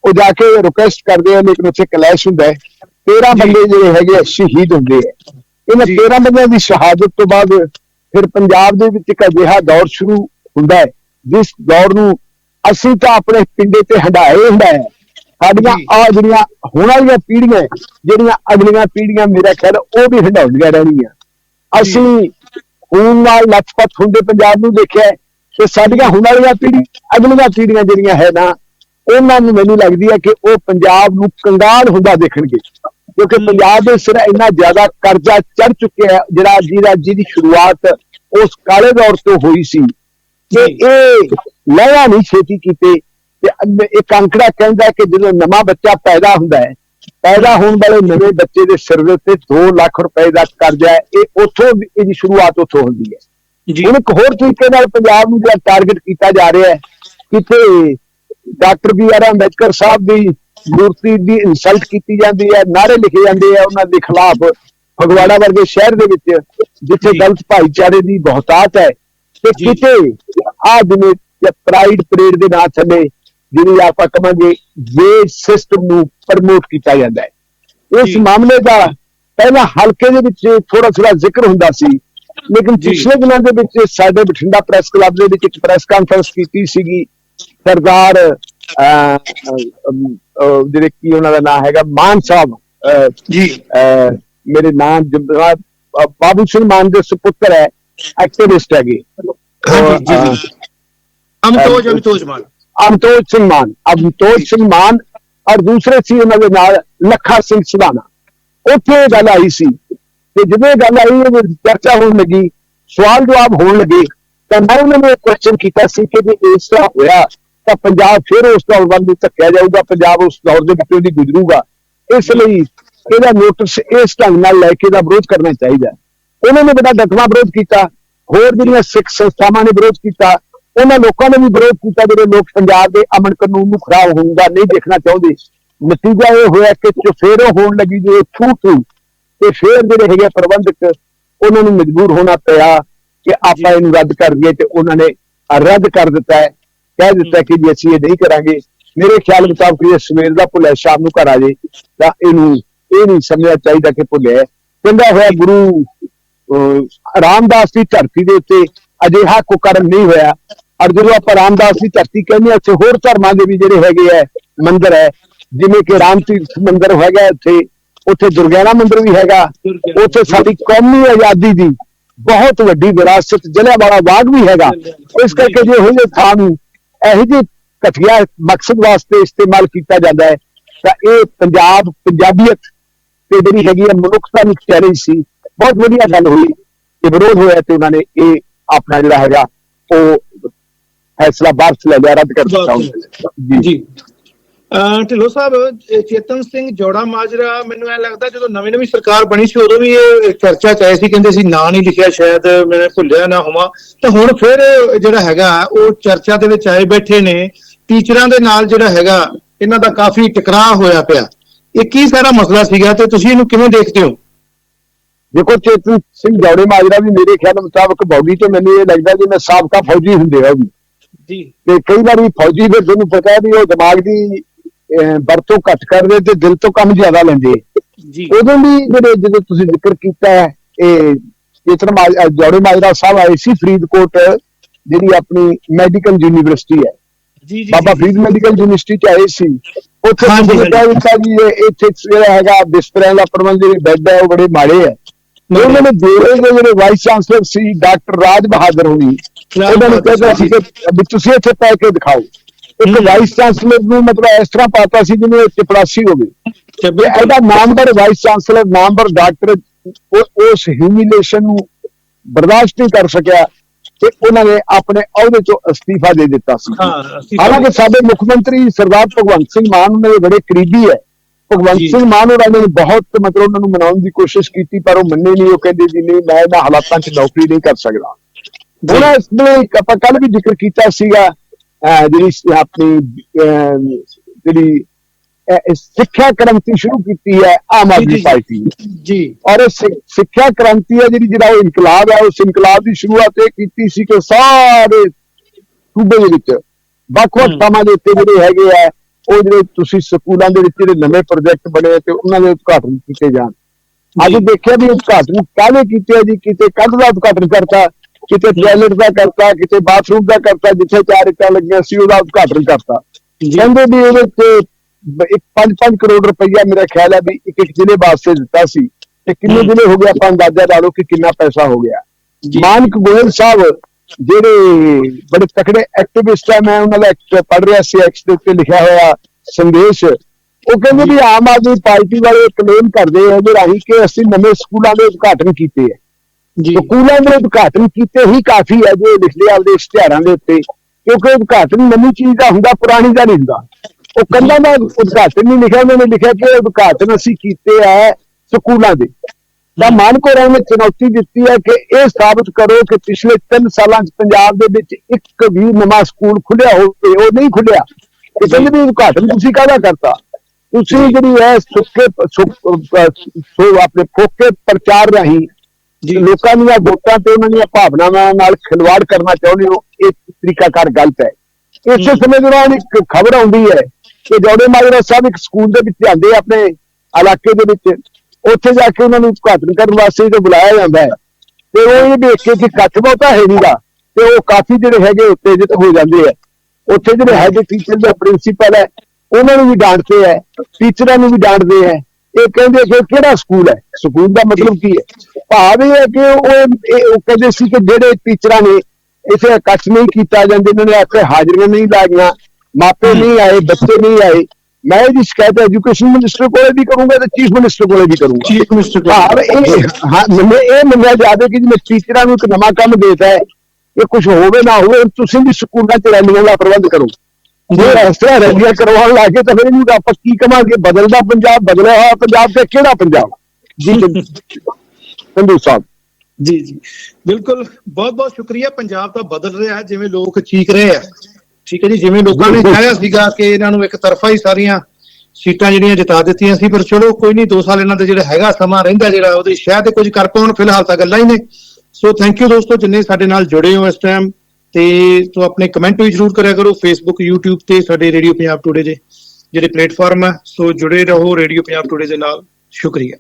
ਉਹ ਜਾ ਕੇ ਰਿਕੁਐਸਟ ਕਰਦੇ ਆ ਲੇਕਿਨ ਉੱਥੇ ਕਲੈਸ਼ ਹੁੰਦਾ ਹੈ 13 ਜੀ। ਬੰਦੇ ਜਿਹੜੇ ਹੈਗੇ ਸ਼ਹੀਦ ਹੁੰਦੇ ਆ ਇਹਨਾਂ ਜੀ। 13 ਬੰਦਿਆਂ ਦੀ ਸ਼ਹਾਦਤ ਤੋਂ ਬਾਅਦ ਫਿਰ ਪੰਜਾਬ ਦੇ ਵਿੱਚ ਇੱਕ ਅਜਿਹਾ ਦੌਰ ਸ਼ੁਰੂ ਹੁੰਦਾ ਹੈ ਜਿਸ ਦੌਰ ਨੂੰ ਅਸੀਂ ਤਾਂ ਆਪਣੇ ਪਿੰਡੇ ਤੇ ਹੰਡਾਏ ਹੰਡਾਏ ਸਾਡੀਆਂ। ਆ ਜਿਹੜੀਆਂ ਹੁਣ ਵਾਲੀਆਂ ਪੀੜ੍ਹੀਆਂ ਜਿਹੜੀਆਂ ਅਗਲੀਆਂ ਪੀੜ੍ਹੀਆਂ ਮੇਰਾ ਖਿਆਲ ਉਹ ਵੀ ਹੰਡਾਉਂਦੀਆਂ ਰਹਿਣਗੀਆਂ ਅਸੀਂ ਖੂਨ ਨਾਲ ਲੱਥਪੱਥ ਹੁੰਦੇ ਪੰਜਾਬ ਨੂੰ ਦੇਖਿਆ ਤੇ ਸਾਡੀਆਂ ਹੁਣ ਵਾਲੀਆਂ ਪੀੜ੍ਹੀ, ਅਗਲੀਆਂ ਪੀੜ੍ਹੀਆਂ ਜਿਹੜੀਆਂ ਹੈ ਨਾ, ਉਹਨਾਂ ਨੂੰ ਮੈਨੂੰ ਲੱਗਦੀ ਹੈ ਕਿ ਉਹ ਪੰਜਾਬ ਨੂੰ ਕੰਗਾਲ ਹੁੰਦਾ ਦੇਖਣਗੇ। ਕਿਉਂਕਿ ਪੰਜਾਬ ਦੇ ਸਿਰ ਇੰਨਾ ਜ਼ਿਆਦਾ ਕਰਜ਼ਾ ਚੜ ਚੁੱਕਿਆ ਹੈ, ਜਿਹੜਾ ਜਿਹਦਾ ਜਿਹਦੀ ਸ਼ੁਰੂਆਤ ਉਸ ਕਾਲੇ ਦੌਰ ਤੋਂ ਹੋਈ ਸੀ। ਕਿ ਇਹ ਲੈਣਾ ਨਹੀਂ ਛੇਤੀ ਕੀਤੇ, ਤੇ ਅੱਗੇ ਇੱਕ ਅੰਕੜਾ ਕਹਿੰਦਾ ਕਿ ਜਦੋਂ ਨਵਾਂ ਬੱਚਾ ਪੈਦਾ ਹੁੰਦਾ ਹੈ, ਪੈਦਾ ਹੋਣ ਵਾਲੇ ਨਵੇਂ ਬੱਚੇ ਦੇ ਸਿਰ ਦੇ ਉੱਤੇ 2 ਲੱਖ ਰੁਪਏ ਦਾ ਕਰਜ਼ਾ ਹੈ, ਇਹ ਉੱਥੋਂ ਇਹਦੀ ਸ਼ੁਰੂਆਤ ਉੱਥੋਂ ਹੁੰਦੀ ਹੈ। ਹੁਣ ਇੱਕ ਹੋਰ ਤਰੀਕੇ ਨਾਲ ਪੰਜਾਬ ਨੂੰ ਜਿਹੜਾ ਟਾਰਗੇਟ ਕੀਤਾ ਜਾ ਰਿਹਾ ਹੈ ਕਿਤੇ doctor B R Ambedkar Sahib ਦੀ ਮੂਰਤੀ ਦੀ ਇਨਸਲਟ ਕੀਤੀ ਜਾਂਦੀ ਹੈ ਨਾਰੇ ਲਿਖੇ ਜਾਂਦੇ ਆ ਉਹਨਾਂ ਦੇ ਖਿਲਾਫ ਫਗਵਾੜਾ ਵਰਗੇ ਸ਼ਹਿਰ ਦੇ ਵਿੱਚ ਜਿੱਥੇ। ਗਲਤ ਭਾਈਚਾਰੇ ਦੀ ਬਹੁਤਾਤ ਹੈ ਤੇ। ਕਿਤੇ ਆ ਜਿਵੇਂ ਪ੍ਰਾਈਡ ਪਰੇਡ ਦੇ ਨਾਂ ਥੱਲੇ ਜਿਹੜੀ ਆਪਾਂ ਕਹਾਂਗੇ ਵੇਜ ਸਿਸਟਮ ਨੂੰ ਪ੍ਰਮੋਟ ਕੀਤਾ ਜਾਂਦਾ ਹੈ ਇਸ। ਮਾਮਲੇ ਦਾ ਪਹਿਲਾਂ ਹਲਕੇ ਦੇ ਵਿੱਚ ਥੋੜਾ ਥੋੜਾ ਜ਼ਿਕਰ ਹੁੰਦਾ ਸੀ ਲੇਕਿਨ। ਪਿਛਲੇ ਦਿਨਾਂ ਦੇ ਵਿੱਚ ਸਾਡੇ ਬਠਿੰਡਾ ਪ੍ਰੈਸ ਕਲੱਬ ਦੇ ਵਿੱਚ ਇੱਕ ਪ੍ਰੈਸ ਕਾਨਫਰੰਸ ਕੀਤੀ ਸੀਗੀ ਸਰਦਾਰ ਜਿਹੜੇ ਕੀ ਉਹਨਾਂ ਦਾ ਨਾਮ ਹੈਗਾ ਮਾਨ ਸਾਹਿਬ ਜੀ। ਮੇਰੇ ਨਾਮ ਅਹ, ਬਾਬੂ ਸਿੰਘ ਮਾਨ ਦੇ ਸੁਪੁੱਤਰ ਹੈ ਐਕਟਿਵਿਸਟ ਹੈਗੇ। ਅਮਤੋਜ ਅਮਤੋਜ ਮਾਨ। ਅਮਤੋਜ ਸਿੰਘ ਮਾਨ ਅਮਤੋਜ ਸਿੰਘ ਮਾਨ ਔਰ ਦੂਸਰੇ ਸੀ ਉਹਨਾਂ ਦੇ ਨਾਲ ਲੱਖਾ ਸਿੰਘ ਸੁਧਾਨਾ ਉੱਥੇ ਇਹ ਗੱਲ ਆਈ ਸੀ ਤੇ ਜਦੋਂ ਇਹ ਗੱਲ ਆਈ ਇਹ ਚਰਚਾ ਹੋਣ ਲੱਗੀ, ਸਵਾਲ ਜਵਾਬ ਹੋਣ ਲੱਗੇ, ਤਾਂ ਮੈਂ ਉਹਨਾਂ ਨੂੰ ਕੁਐਸਚਨ ਕੀਤਾ ਸੀ ਕਿ ਜੇ ਇਸ ਤਰ੍ਹਾਂ ਹੋਇਆ, ਤਾਂ ਪੰਜਾਬ ਫਿਰ ਉਸ ਦੌਰ ਵੱਲ ਨੂੰ ਧੱਕਿਆ ਜਾਊਗਾ, ਪੰਜਾਬ ਉਸ ਦੌਰ ਦੇ ਵਿੱਚੋਂ ਦੀ ਗੁਜ਼ਰੂਗਾ। ਇਸ ਲਈ ਇਹਦਾ ਨੋਟਿਸ ਇਸ ਢੰਗ ਨਾਲ ਲੈ ਕੇ ਦਾ ਵਿਰੋਧ ਕਰਨਾ ਚਾਹੀਦਾ। ਉਹਨਾਂ ਨੇ ਬੜਾ ਡਟਵਾ ਵਿਰੋਧ ਕੀਤਾ, ਹੋਰ ਜਿਹੜੀਆਂ ਸਿੱਖ ਸੰਸਥਾਵਾਂ ਨੇ ਵਿਰੋਧ ਕੀਤਾ, ਉਹਨਾਂ ਲੋਕਾਂ ਨੇ ਵੀ ਵਿਰੋਧ ਕੀਤਾ, ਜਿਹੜੇ ਲੋਕ ਪੰਜਾਬ ਦੇ ਅਮਨ ਕਾਨੂੰਨ ਨੂੰ ਖਰਾਬ ਹੁੰਦਾ ਨਹੀਂ ਦੇਖਣਾ ਚਾਹੁੰਦੇ। ਨਤੀਜਾ ਇਹ ਹੋਇਆ ਕਿ ਚੁਫੇਰੋ ਹੋਣ ਲੱਗੀ ਜਦੋਂ ਥੂ ਥੂ ਤੇ ਫਿਰ ਜਿਹੜੇ ਹੈਗੇ ਪ੍ਰਬੰਧਕ ਉਹਨਾਂ ਨੂੰ ਮਜਬੂਰ ਹੋਣਾ ਪਿਆ ਕਿ ਆਪਾਂ ਇਹਨੂੰ ਰੱਦ ਕਰ ਦਈਏ ਤੇ ਉਹਨਾਂ ਨੇ ਰੱਦ ਕਰ ਦਿੱਤਾ ਹੈ। ਕਹਿ ਦਿੱਤਾ ਕਿ ਜੀ ਅਸੀਂ ਇਹ ਨਹੀਂ ਕਰਾਂਗੇ। ਮੇਰੇ ਖਿਆਲ ਮੁਤਾਬਕ ਇਹ ਸਵੇਰ ਦਾ ਭੁੱਲਿਆ ਸ਼ਾਮ ਨੂੰ ਘਰ ਆ ਜੇ ਤਾਂ ਇਹਨੂੰ ਇਹ ਨਹੀਂ ਸਮਝਣਾ ਚਾਹੀਦਾ ਕਿ ਭੁੱਲਿਆ। ਕਹਿੰਦਾ ਹੋਇਆ ਗੁਰੂ ਰਾਮਦਾਸ ਦੀ ਧਰਤੀ ਦੇ ਉੱਤੇ ਅਜਿਹਾ ਕੁਕਰਮ ਨਹੀਂ ਹੋਇਆ। ਔਰ ਜਦੋਂ ਆਪਾਂ ਰਾਮਦਾਸ ਦੀ ਧਰਤੀ ਕਹਿੰਦੇ ਹਾਂ ਉੱਥੇ ਹੋਰ ਧਰਮਾਂ ਦੇ ਵੀ ਜਿਹੜੇ ਹੈਗੇ ਹੈ ਮੰਦਿਰ ਹੈ ਜਿਵੇਂ ਕਿ ਰਾਮ ਤੀਰਥ ਮੰਦਿਰ ਹੈਗਾ ਇੱਥੇ। ਉੱਥੇ ਦੁਰਗਿਆਨਾ ਮੰਦਿਰ ਵੀ ਹੈਗਾ। ਉੱਥੇ ਸਾਡੀ ਕੌਮੀ ਆਜ਼ਾਦੀ ਦੀ ਬਹੁਤ ਵੱਡੀ ਵਿਰਾਸਤ ਜਲਿਆਂਵਾਲਾ ਬਾਗ ਵੀ ਹੈਗਾ। ਇਸ ਕਰਕੇ ਜੇ ਇਹੋ ਜਿਹੇ ਥਾਂ ਨੂੰ ਇਹੋ ਜਿਹੇ ਘਟੀਆ ਮਕਸਦ ਵਾਸਤੇ ਇਸਤੇਮਾਲ ਕੀਤਾ ਜਾਂਦਾ ਹੈ ਤਾਂ ਇਹ ਪੰਜਾਬ ਪੰਜਾਬੀਅਤ ਤੇ ਜਿਹੜੀ ਹੈਗੀ ਹੈ ਮਨੁੱਖਤਾ ਨੂੰ ਚੈਲੰਜ ਸੀ ਬਹੁਤ ਵਧੀਆ ਗੱਲ ਹੋਈ ਕਿ ਵਿਰੋਧ ਹੋਇਆ ਤੇ ਉਹਨਾਂ ਨੇ ਇਹ ਆਪਣਾ ਜਿਹੜਾ ਹੈਗਾ ਉਹ ਫੈਸਲਾ ਵਾਪਸ ਲੈ ਲਿਆ ਰੱਦ ਕਰ ਦਿੱਤਾ। ਜੀ। ਢਿੱਲੋਂ ਸਾਹਿਬ ਚੇਤਨ ਸਿੰਘ ਜੋੜਾ ਮਾਜਰਾ ਮੈਨੂੰ ਐ ਲੱਗਦਾ ਜਦੋਂ ਨਵੀਂ ਨਵੀਂ ਸਰਕਾਰ ਬਣੀ ਸੀ ਉਦੋਂ ਵੀ ਇਹ ਚਰਚਾ ਚ ਆਏ ਸੀ ਕਹਿੰਦੇ ਸੀ ਨਾਂ ਨਹੀਂ ਲਿਖਿਆ ਸ਼ਾਇਦ ਮੈਂ ਭੁੱਲਿਆ ਨਾ ਹੋਵਾਂ। ਤਾਂ ਹੁਣ ਫਿਰ ਜਿਹੜਾ ਹੈਗਾ ਉਹ ਚਰਚਾ ਦੇ ਵਿੱਚ ਆਏ ਬੈਠੇ ਨੇ। ਟੀਚਰਾਂ ਦੇ ਨਾਲ ਜਿਹੜਾ ਹੈਗਾ ਇਹਨਾਂ ਦਾ ਕਾਫੀ ਟਕਰਾਅ ਹੋਇਆ ਪਿਆ। ਇਹ ਕੀ ਸਾਰਾ ਮਸਲਾ ਸੀਗਾ ਤੇ ਤੁਸੀਂ ਇਹਨੂੰ ਕਿਵੇਂ ਦੇਖਦੇ ਹੋ? ਦੇਖੋ ਚੇਤਨ ਸਿੰਘ ਜੌੜੇ ਮਾਜਰਾ ਵੀ ਮੇਰੇ ਖਿਆਲ ਮੁਤਾਬਕ ਬੌਡੀ ਤੇ ਮੈਨੂੰ ਇਹ ਲੱਗਦਾ ਜਿਵੇਂ ਸਾਬਕਾ ਫੌਜੀ ਹੁੰਦੇ ਆ ਉਹ ਵੀ। ਜੀ। ਤੇ ਕਈ ਵਾਰੀ ਫੌਜੀ ਫਿਰ ਤੁਹਾਨੂੰ ਪਤਾ ਵੀ ਉਹ ਦਿਮਾਗ ਦੀ ਵਰਤੋਂ ਘੱਟ ਕਰਦੇ ਤੇ ਦਿਲ ਤੋਂ ਕੰਮ ਜ਼ਿਆਦਾ ਲੈਂਦੇ। ਜੀ। ਉਦੋਂ ਵੀ ਜਿਹੜੇ ਜਦੋਂ ਤੁਸੀਂ ਜ਼ਿਕਰ ਕੀਤਾ ਹੈ ਇਹ ਅਹ, ਜੌੜੇ ਮਾਜਰਾ ਸਾਹਿਬ ਆਏ ਸੀ ਫਰੀਦਕੋਟ ਜਿਹੜੀ ਆਪਣੀ ਮੈਡੀਕਲ ਯੂਨੀਵਰਸਿਟੀ ਹੈ। ਜੀ ਜੀ ਬਾਬਾ ਫਰੀਦ ਮੈਡੀਕਲ ਯੂਨੀਵਰਸਿਟੀ ਚ ਆਏ ਸੀ। ਉੱਥੇ ਹਾਂਜੀ। ਦਿੱਤਾ ਇਹ ਇੱਥੇ ਜਿਹੜਾ ਹੈਗਾ ਬਿਸਤਰਿਆਂ ਦਾ ਪ੍ਰਬੰਧ ਜਿਹੜੇ ਬੈੱਡ ਹੈ ਉਹ ਬੜੇ ਮਾੜੇ ਹੈ। ਉਹਨਾਂ ਨੇ ਦੇਰੇ ਦੇ ਜਿਹੜੇ ਵਾਈਸ ਚਾਂਸਲਰ ਸੀ ਡਾਕਟਰ ਰਾਜ ਬਹਾਦਰ ਹੋਣੀ ਉਹਨਾਂ ਨੇ ਕਹਿੰਦਾ ਸੀ ਕਿ ਤੁਸੀਂ ਇੱਥੇ ਪੈ ਕੇ ਦਿਖਾਓ। ਇੱਕ। ਵਾਈਸ ਚਾਂਸਲਰ ਨੂੰ ਮਤਲਬ ਇਸ ਤਰ੍ਹਾਂ ਪਾਤਾ ਸੀ ਜਿਵੇਂ ਚਪੜਾਸੀ ਹੋਵੇ ਤੇ ਇਹਦਾ ਨਾਮਵਰ ਵਾਈਸ ਚਾਂਸਲਰ ਨਾਮਵਰ ਡਾਕਟਰ ਉਸ ਹਿਊਮਿਲੇਸ਼ਨ ਨੂੰ ਬਰਦਾਸ਼ਤ ਨਹੀਂ ਕਰ ਸਕਿਆ ਤੇ ਉਹਨਾਂ ਨੇ ਆਪਣੇ ਅਹੁਦੇ ਤੋਂ ਅਸਤੀਫਾ ਦੇ ਦਿੱਤਾ ਸੀ। ਹਾਲਾਂਕਿ ਸਾਡੇ ਮੁੱਖ ਮੰਤਰੀ ਸਰਦਾਰ ਭਗਵੰਤ ਸਿੰਘ ਮਾਨ ਉਹਨਾਂ ਦੇ ਬੜੇ ਕਰੀਬੀ ਹੈ। ਭਗਵੰਤ। ਸਿੰਘ ਮਾਨ ਉਹਨਾਂ ਨੇ ਬਹੁਤ ਮਤਲਬ ਉਹਨਾਂ ਨੂੰ ਮਨਾਉਣ ਦੀ ਕੋਸ਼ਿਸ਼ ਕੀਤੀ ਪਰ ਉਹ ਮੰਨੇ ਨਹੀਂ ਉਹ ਕਹਿੰਦੇ ਜੀ ਨਹੀਂ ਮੈਂ ਇਹਨਾਂ ਹਾਲਾਤਾਂ 'ਚ ਨੌਕਰੀ ਨਹੀਂ ਕਰ ਸਕਦਾ। ਉਹਨਾਂ ਇਸ ਲਈ ਆਪਾਂ ਕੱਲ ਵੀ ਜ਼ਿਕਰ ਕੀਤਾ ਸੀਗਾ ਜਿਹੜੀ ਆਪਣੀ ਜਿਹੜੀ ਸਿੱਖਿਆ ਕ੍ਰਾਂਤੀ ਸ਼ੁਰੂ ਕੀਤੀ ਹੈ ਆਮ ਆਦਮੀ। ਪਾਰਟੀ ਜੀ ਔਰ ਇਹ ਸਿੱਖਿਆ ਕ੍ਰਾਂਤੀ ਹੈ ਜਿਹੜੀ ਜਿਹੜਾ ਉਹ ਇਨਕਲਾਬ ਹੈ ਉਸ ਇਨਕਲਾਬ ਦੀ ਸ਼ੁਰੂਆਤ ਇਹ ਕੀਤੀ ਸੀ ਕਿ ਸਾਰੇ ਸੂਬੇ ਦੇ ਵਿੱਚ ਵੱਖ-ਵੱਖ। ਥਾਵਾਂ ਦੇ ਉੱਤੇ ਜਿਹੜੇ ਹੈਗੇ ਆ ਉਹ ਜਿਹੜੇ ਤੁਸੀਂ ਸਕੂਲਾਂ ਦੇ ਵਿੱਚ ਜਿਹੜੇ ਨਵੇਂ ਪ੍ਰੋਜੈਕਟ ਬਣੇ ਤੇ ਉਹਨਾਂ ਦੇ ਉਦਘਾਟਨ ਕੀਤੇ ਜਾਣ ਅੱਜ। ਦੇਖਿਆ ਵੀ ਉਦਘਾਟਨ ਕਾਹਦੇ ਕੀਤੇ ਜੀ ਕਿਤੇ ਕੰਧ ਦਾ ਉਦਘਾਟਨ ਕਰਤਾ ਕਿਤੇ ਟਾਇਲਟ ਦਾ ਕਰਤਾ ਕਿਤੇ ਬਾਥਰੂਮ ਦਾ ਕਰਤਾ ਜਿੱਥੇ ਚਾਰ ਇੱਟਾਂ ਲੱਗੀਆਂ ਸੀ ਉਹਦਾ ਉਦਘਾਟਨ ਕਰਤਾ। ਕਹਿੰਦੇ ਵੀ ਇਹਦੇ ਤੇ ਬ- ਇੱਕ 5-5 ਕਰੋੜ ਰੁਪਈਆ ਮੇਰਾ ਖਿਆਲ ਹੈ ਵੀ ਇੱਕ ਇੱਕ ਜ਼ਿਲ੍ਹੇ ਵਾਸਤੇ ਦਿੱਤਾ ਸੀ। ਤੇ ਕਿੰਨੇ। ਜ਼ਿਲ੍ਹੇ ਹੋ ਗਏ ਆਪਾਂ ਅੰਦਾਜ਼ਾ ਲਾ ਲਓ ਕਿ ਕਿੰਨਾ ਪੈਸਾ ਹੋ ਗਿਆ। ਮਾਨਕ ਗੋਇਲ ਸਾਹਿਬ ਜਿਹੜੇ ਬੜੇ ਤਕੜੇ ਐਕਟਿਵਿਸਟ ਆ ਮੈਂ ਉਹਨਾਂ ਦਾ ਇੱਕ ਪੜ੍ਹ ਰਿਹਾ ਸੀ ਐਕਸ ਦੇ ਉੱਤੇ ਲਿਖਿਆ ਹੋਇਆ ਸੰਦੇਸ਼। ਉਹ ਕਹਿੰਦੇ ਵੀ ਆਮ ਆਦਮੀ ਪਾਰਟੀ ਵਾਲੇ ਕਲੇਮ ਕਰਦੇ ਆ ਜਿਹੜੇ ਰਾਹੀਂ ਕਿ ਅਸੀਂ ਨਵੇਂ ਸਕੂਲਾਂ ਦੇ ਉਦਘਾਟਨ ਕੀਤੇ ਆ। ਜੀ। ਸਕੂਲਾਂ ਦੇ ਉਦਘਾਟਨ ਕੀਤੇ ਹੀ ਕਾਫੀ ਹੈ ਜੋ ਲਿਖਦੇ ਆਪਦੇ ਇਸ਼ਤਿਹਾਰਾਂ ਦੇ ਉੱਤੇ। ਕਿਉਂਕਿ ਉਦਘਾਟਨ ਨਵੀਂ ਚੀਜ਼ ਦਾ ਹੁੰਦਾ, ਪੁਰਾਣੀ ਦਾ ਨਹੀਂ ਹੁੰਦਾ। ਉਹ ਕੰਧਾਂ ਦਾ ਉਦਘਾਟਨ ਨਹੀਂ ਲਿਖਿਆ, ਉਹਨਾਂ ਨੇ ਲਿਖਿਆ ਕਿ ਉਦਘਾਟਨ ਅਸੀਂ ਕੀਤੇ ਆ ਸਕੂਲਾਂ ਦੇ। ਤਾਂ ਮਾਨਕੋ ਰਾਓ ਨੇ ਚੁਣੌਤੀ ਦਿੱਤੀ ਹੈ ਕਿ ਇਹ ਸਾਬਤ ਕਰੋ ਕਿ ਪਿਛਲੇ 3 ਸਾਲਾਂ 'ਚ ਪੰਜਾਬ ਦੇ ਵਿੱਚ ਇੱਕ ਵੀ ਨਵਾਂ ਸਕੂਲ ਖੁੱਲਿਆ ਹੋਵੇ, ਉਹ ਨਹੀਂ ਖੁੱਲਿਆ ਕਿਸੇ ਵੀ ਉਦਘਾਟਨ ਤੁਸੀਂ ਕਾਹਦਾ ਕਰਤਾ? ਤੁਸੀਂ ਜਿਹੜੀ ਹੈ ਸੁੱਕੇ ਸੋ ਆਪਣੇ ਫੋਕੇ ਪ੍ਰਚਾਰ ਰਾਹੀਂ ਲੋਕਾਂ ਦੀਆਂ ਵੋਟਾਂ ਤੇ ਉਹਨਾਂ ਦੀਆਂ ਭਾਵਨਾਵਾਂ ਨਾਲ ਖਿਲਵਾੜ ਕਰਨਾ ਚਾਹੁੰਦੇ ਹੋ ਇਹ ਤਰੀਕਾਕਾਰ ਗਲਤ ਹੈ। ਇਸੇ। ਸਮੇਂ ਦੌਰਾਨ ਇੱਕ ਖਬਰ ਆਉਂਦੀ ਹੈ ਕਿ ਜੋੜੇ ਮਾਜਰਾ ਸਾਹਿਬ ਇੱਕ ਸਕੂਲ ਦੇ ਵਿੱਚ ਜਾਂਦੇ ਆਪਣੇ ਇਲਾਕੇ ਦੇ ਵਿੱਚ। ਉੱਥੇ ਜਾ ਕੇ ਉਹਨਾਂ ਨੂੰ ਉਦਘਾਟਨ ਕਰਨ ਵਾਸਤੇ ਜਦੋਂ ਬੁਲਾਇਆ ਜਾਂਦਾ ਹੈ ਤੇ ਉਹ ਇਹ ਦੇਖ ਕੇ ਕਿ ਕੱਚ ਬਹੁਤਾ ਹੈ ਨਹੀਂਗਾ ਤੇ ਉਹ ਕਾਫੀ ਜਿਹੜੇ ਹੈਗੇ ਉਤੇਜਿਤ ਹੋ ਜਾਂਦੇ ਆ। ਉੱਥੇ ਜਿਹੜੇ ਹੈਗੇ ਟੀਚਰ ਦਾ ਪ੍ਰਿੰਸੀਪਲ ਹੈ ਉਹਨਾਂ ਨੂੰ ਵੀ ਡਾਂਟਦੇ ਹੈ ਟੀਚਰਾਂ ਨੂੰ ਵੀ ਡਾਂਟਦੇ ਹੈ ਇਹ ਕਹਿੰਦੇ ਕਿ ਕਿਹੜਾ ਸਕੂਲ ਹੈ? ਸਕੂਲ ਦਾ ਮਤਲਬ ਕੀ ਹੈ? ਭਾਵ ਇਹ ਹੈ ਕਿ ਉਹ ਇਹ- ਉਹ ਕਹਿੰਦੇ ਸੀ ਕਿ ਜਿਹੜੇ ਟੀਚਰਾਂ ਨੇ ਇਥੇ ਇਕੱਠ ਨਹੀਂ ਕੀਤਾ ਜਾਂਦੇ ਇਹਨਾਂ ਨੇ ਆਪੇ ਹਾਜ਼ਰੀਆਂ ਨਹੀਂ ਲਾਈਆਂ ਮਾਪੇ ਨਹੀਂ ਆਏ ਬੱਚੇ ਨਹੀਂ ਆਏ। ਮੈਂ ਇਹਦੀ ਸ਼ਿਕਾਇਤ ਐਜੂਕੇਸ਼ਨ ਮਿਨਿਸਟਰ ਕੋਲੇ ਵੀ ਕਰੂੰਗਾ ਤੇ ਚੀਫ ਮਿਨਿਸਟਰ ਕੋਲੇ ਵੀ ਕਰੂੰਗਾ। ਚੀਫ ਮਿਨਿਸਟਰ ਇਹ ਹਾਂ ਮੈਨੂੰ ਇਹ ਮੰਨਿਆ ਜਾਵੇ ਕਿ ਜਿਵੇਂ ਟੀਚਰਾਂ ਨੂੰ ਇੱਕ ਨਵਾਂ ਕੰਮ ਦੇਤਾ ਹੈ ਇਹ ਕੁਝ ਹੋਵੇ ਨਾ ਹੋਵੇ ਤੁਸੀਂ ਵੀ ਸਕੂਲਾਂ ਚ ਰੈਲੀਆਂ ਦਾ ਪ੍ਰਬੰਧ ਕਰੋ। ਜੇ। ਇਸ ਤਰ੍ਹਾਂ ਰੈਲੀਆਂ ਕਰਵਾਉਣ ਲੱਗੇ ਤਾਂ ਫਿਰ ਇਹਨੂੰ ਆਪਾਂ ਕੀ ਕਵਾਂਗੇ? ਬਦਲਦਾ ਪੰਜਾਬ ਬਦਲਿਆ ਹੋਇਆ ਪੰਜਾਬ ਤੇ ਕਿਹੜਾ ਪੰਜਾਬ? ਜੀ। ਸੰਧੂ ਸਾਹਿਬ ਜੀ ਜੀ। ਬਿਲਕੁਲ ਬਹੁਤ ਬਹੁਤ ਸ਼ੁਕਰੀਆ। ਪੰਜਾਬ ਤਾਂ ਬਦਲ ਰਿਹਾ ਹੈ ਜਿਵੇਂ ਲੋਕ ਚੀਕ ਰਹੇ ਆ। ਠੀਕ ਹੈ ਜੀ ਜਿਵੇਂ ਲੋਕਾਂ ਨੇ ਚਾਹਿਆ ਸੀਗਾ ਕਿ ਇਹਨਾਂ ਨੂੰ ਇੱਕ ਤਰਫਾ ਹੀ ਸਾਰੀਆਂ ਸੀਟਾਂ ਜਿਹੜੀਆਂ ਜਿਤਾ ਦਿੱਤੀਆਂ ਸੀ ਪਰ ਚਲੋ ਕੋਈ ਨਹੀਂ 2 ਸਾਲ ਇਹਨਾਂ ਦੇ ਜਿਹੜਾ ਹੈਗਾ ਸਮਾਂ ਰਹਿੰਦਾ ਜਿਹੜਾ ਉਹਦੇ ਸ਼ਾਇਦ ਕੁਝ ਕਰ ਪਾਉਣ ਫਿਲਹਾਲ ਤਾਂ ਗੱਲਾਂ ਹੀ ਨੇ। ਸੋ ਥੈਂਕ ਯੂ ਦੋਸਤੋ ਜਿੰਨੇ ਸਾਡੇ ਨਾਲ ਜੁੜੇ ਹੋ ਇਸ ਟਾਈਮ ਤੇ ਸੋ ਆਪਣੇ ਕਮੈਂਟ ਵੀ ਜਰੂਰ ਕਰਿਆ ਕਰੋ ਫੇਸਬੁੱਕ YouTube ਤੇ ਸਾਡੇ ਰੇਡੀਓ ਪੰਜਾਬ ਟੁਡੇ ਦੇ ਜਿਹੜੇ ਪਲੇਟਫਾਰਮ ਆ ਸੋ ਜੁੜੇ ਰਹੋ ਰੇਡੀਓ ਪੰਜਾਬ ਟੁਡੇ ਦੇ ਨਾਲ। ਸ਼ੁਕਰੀਆ।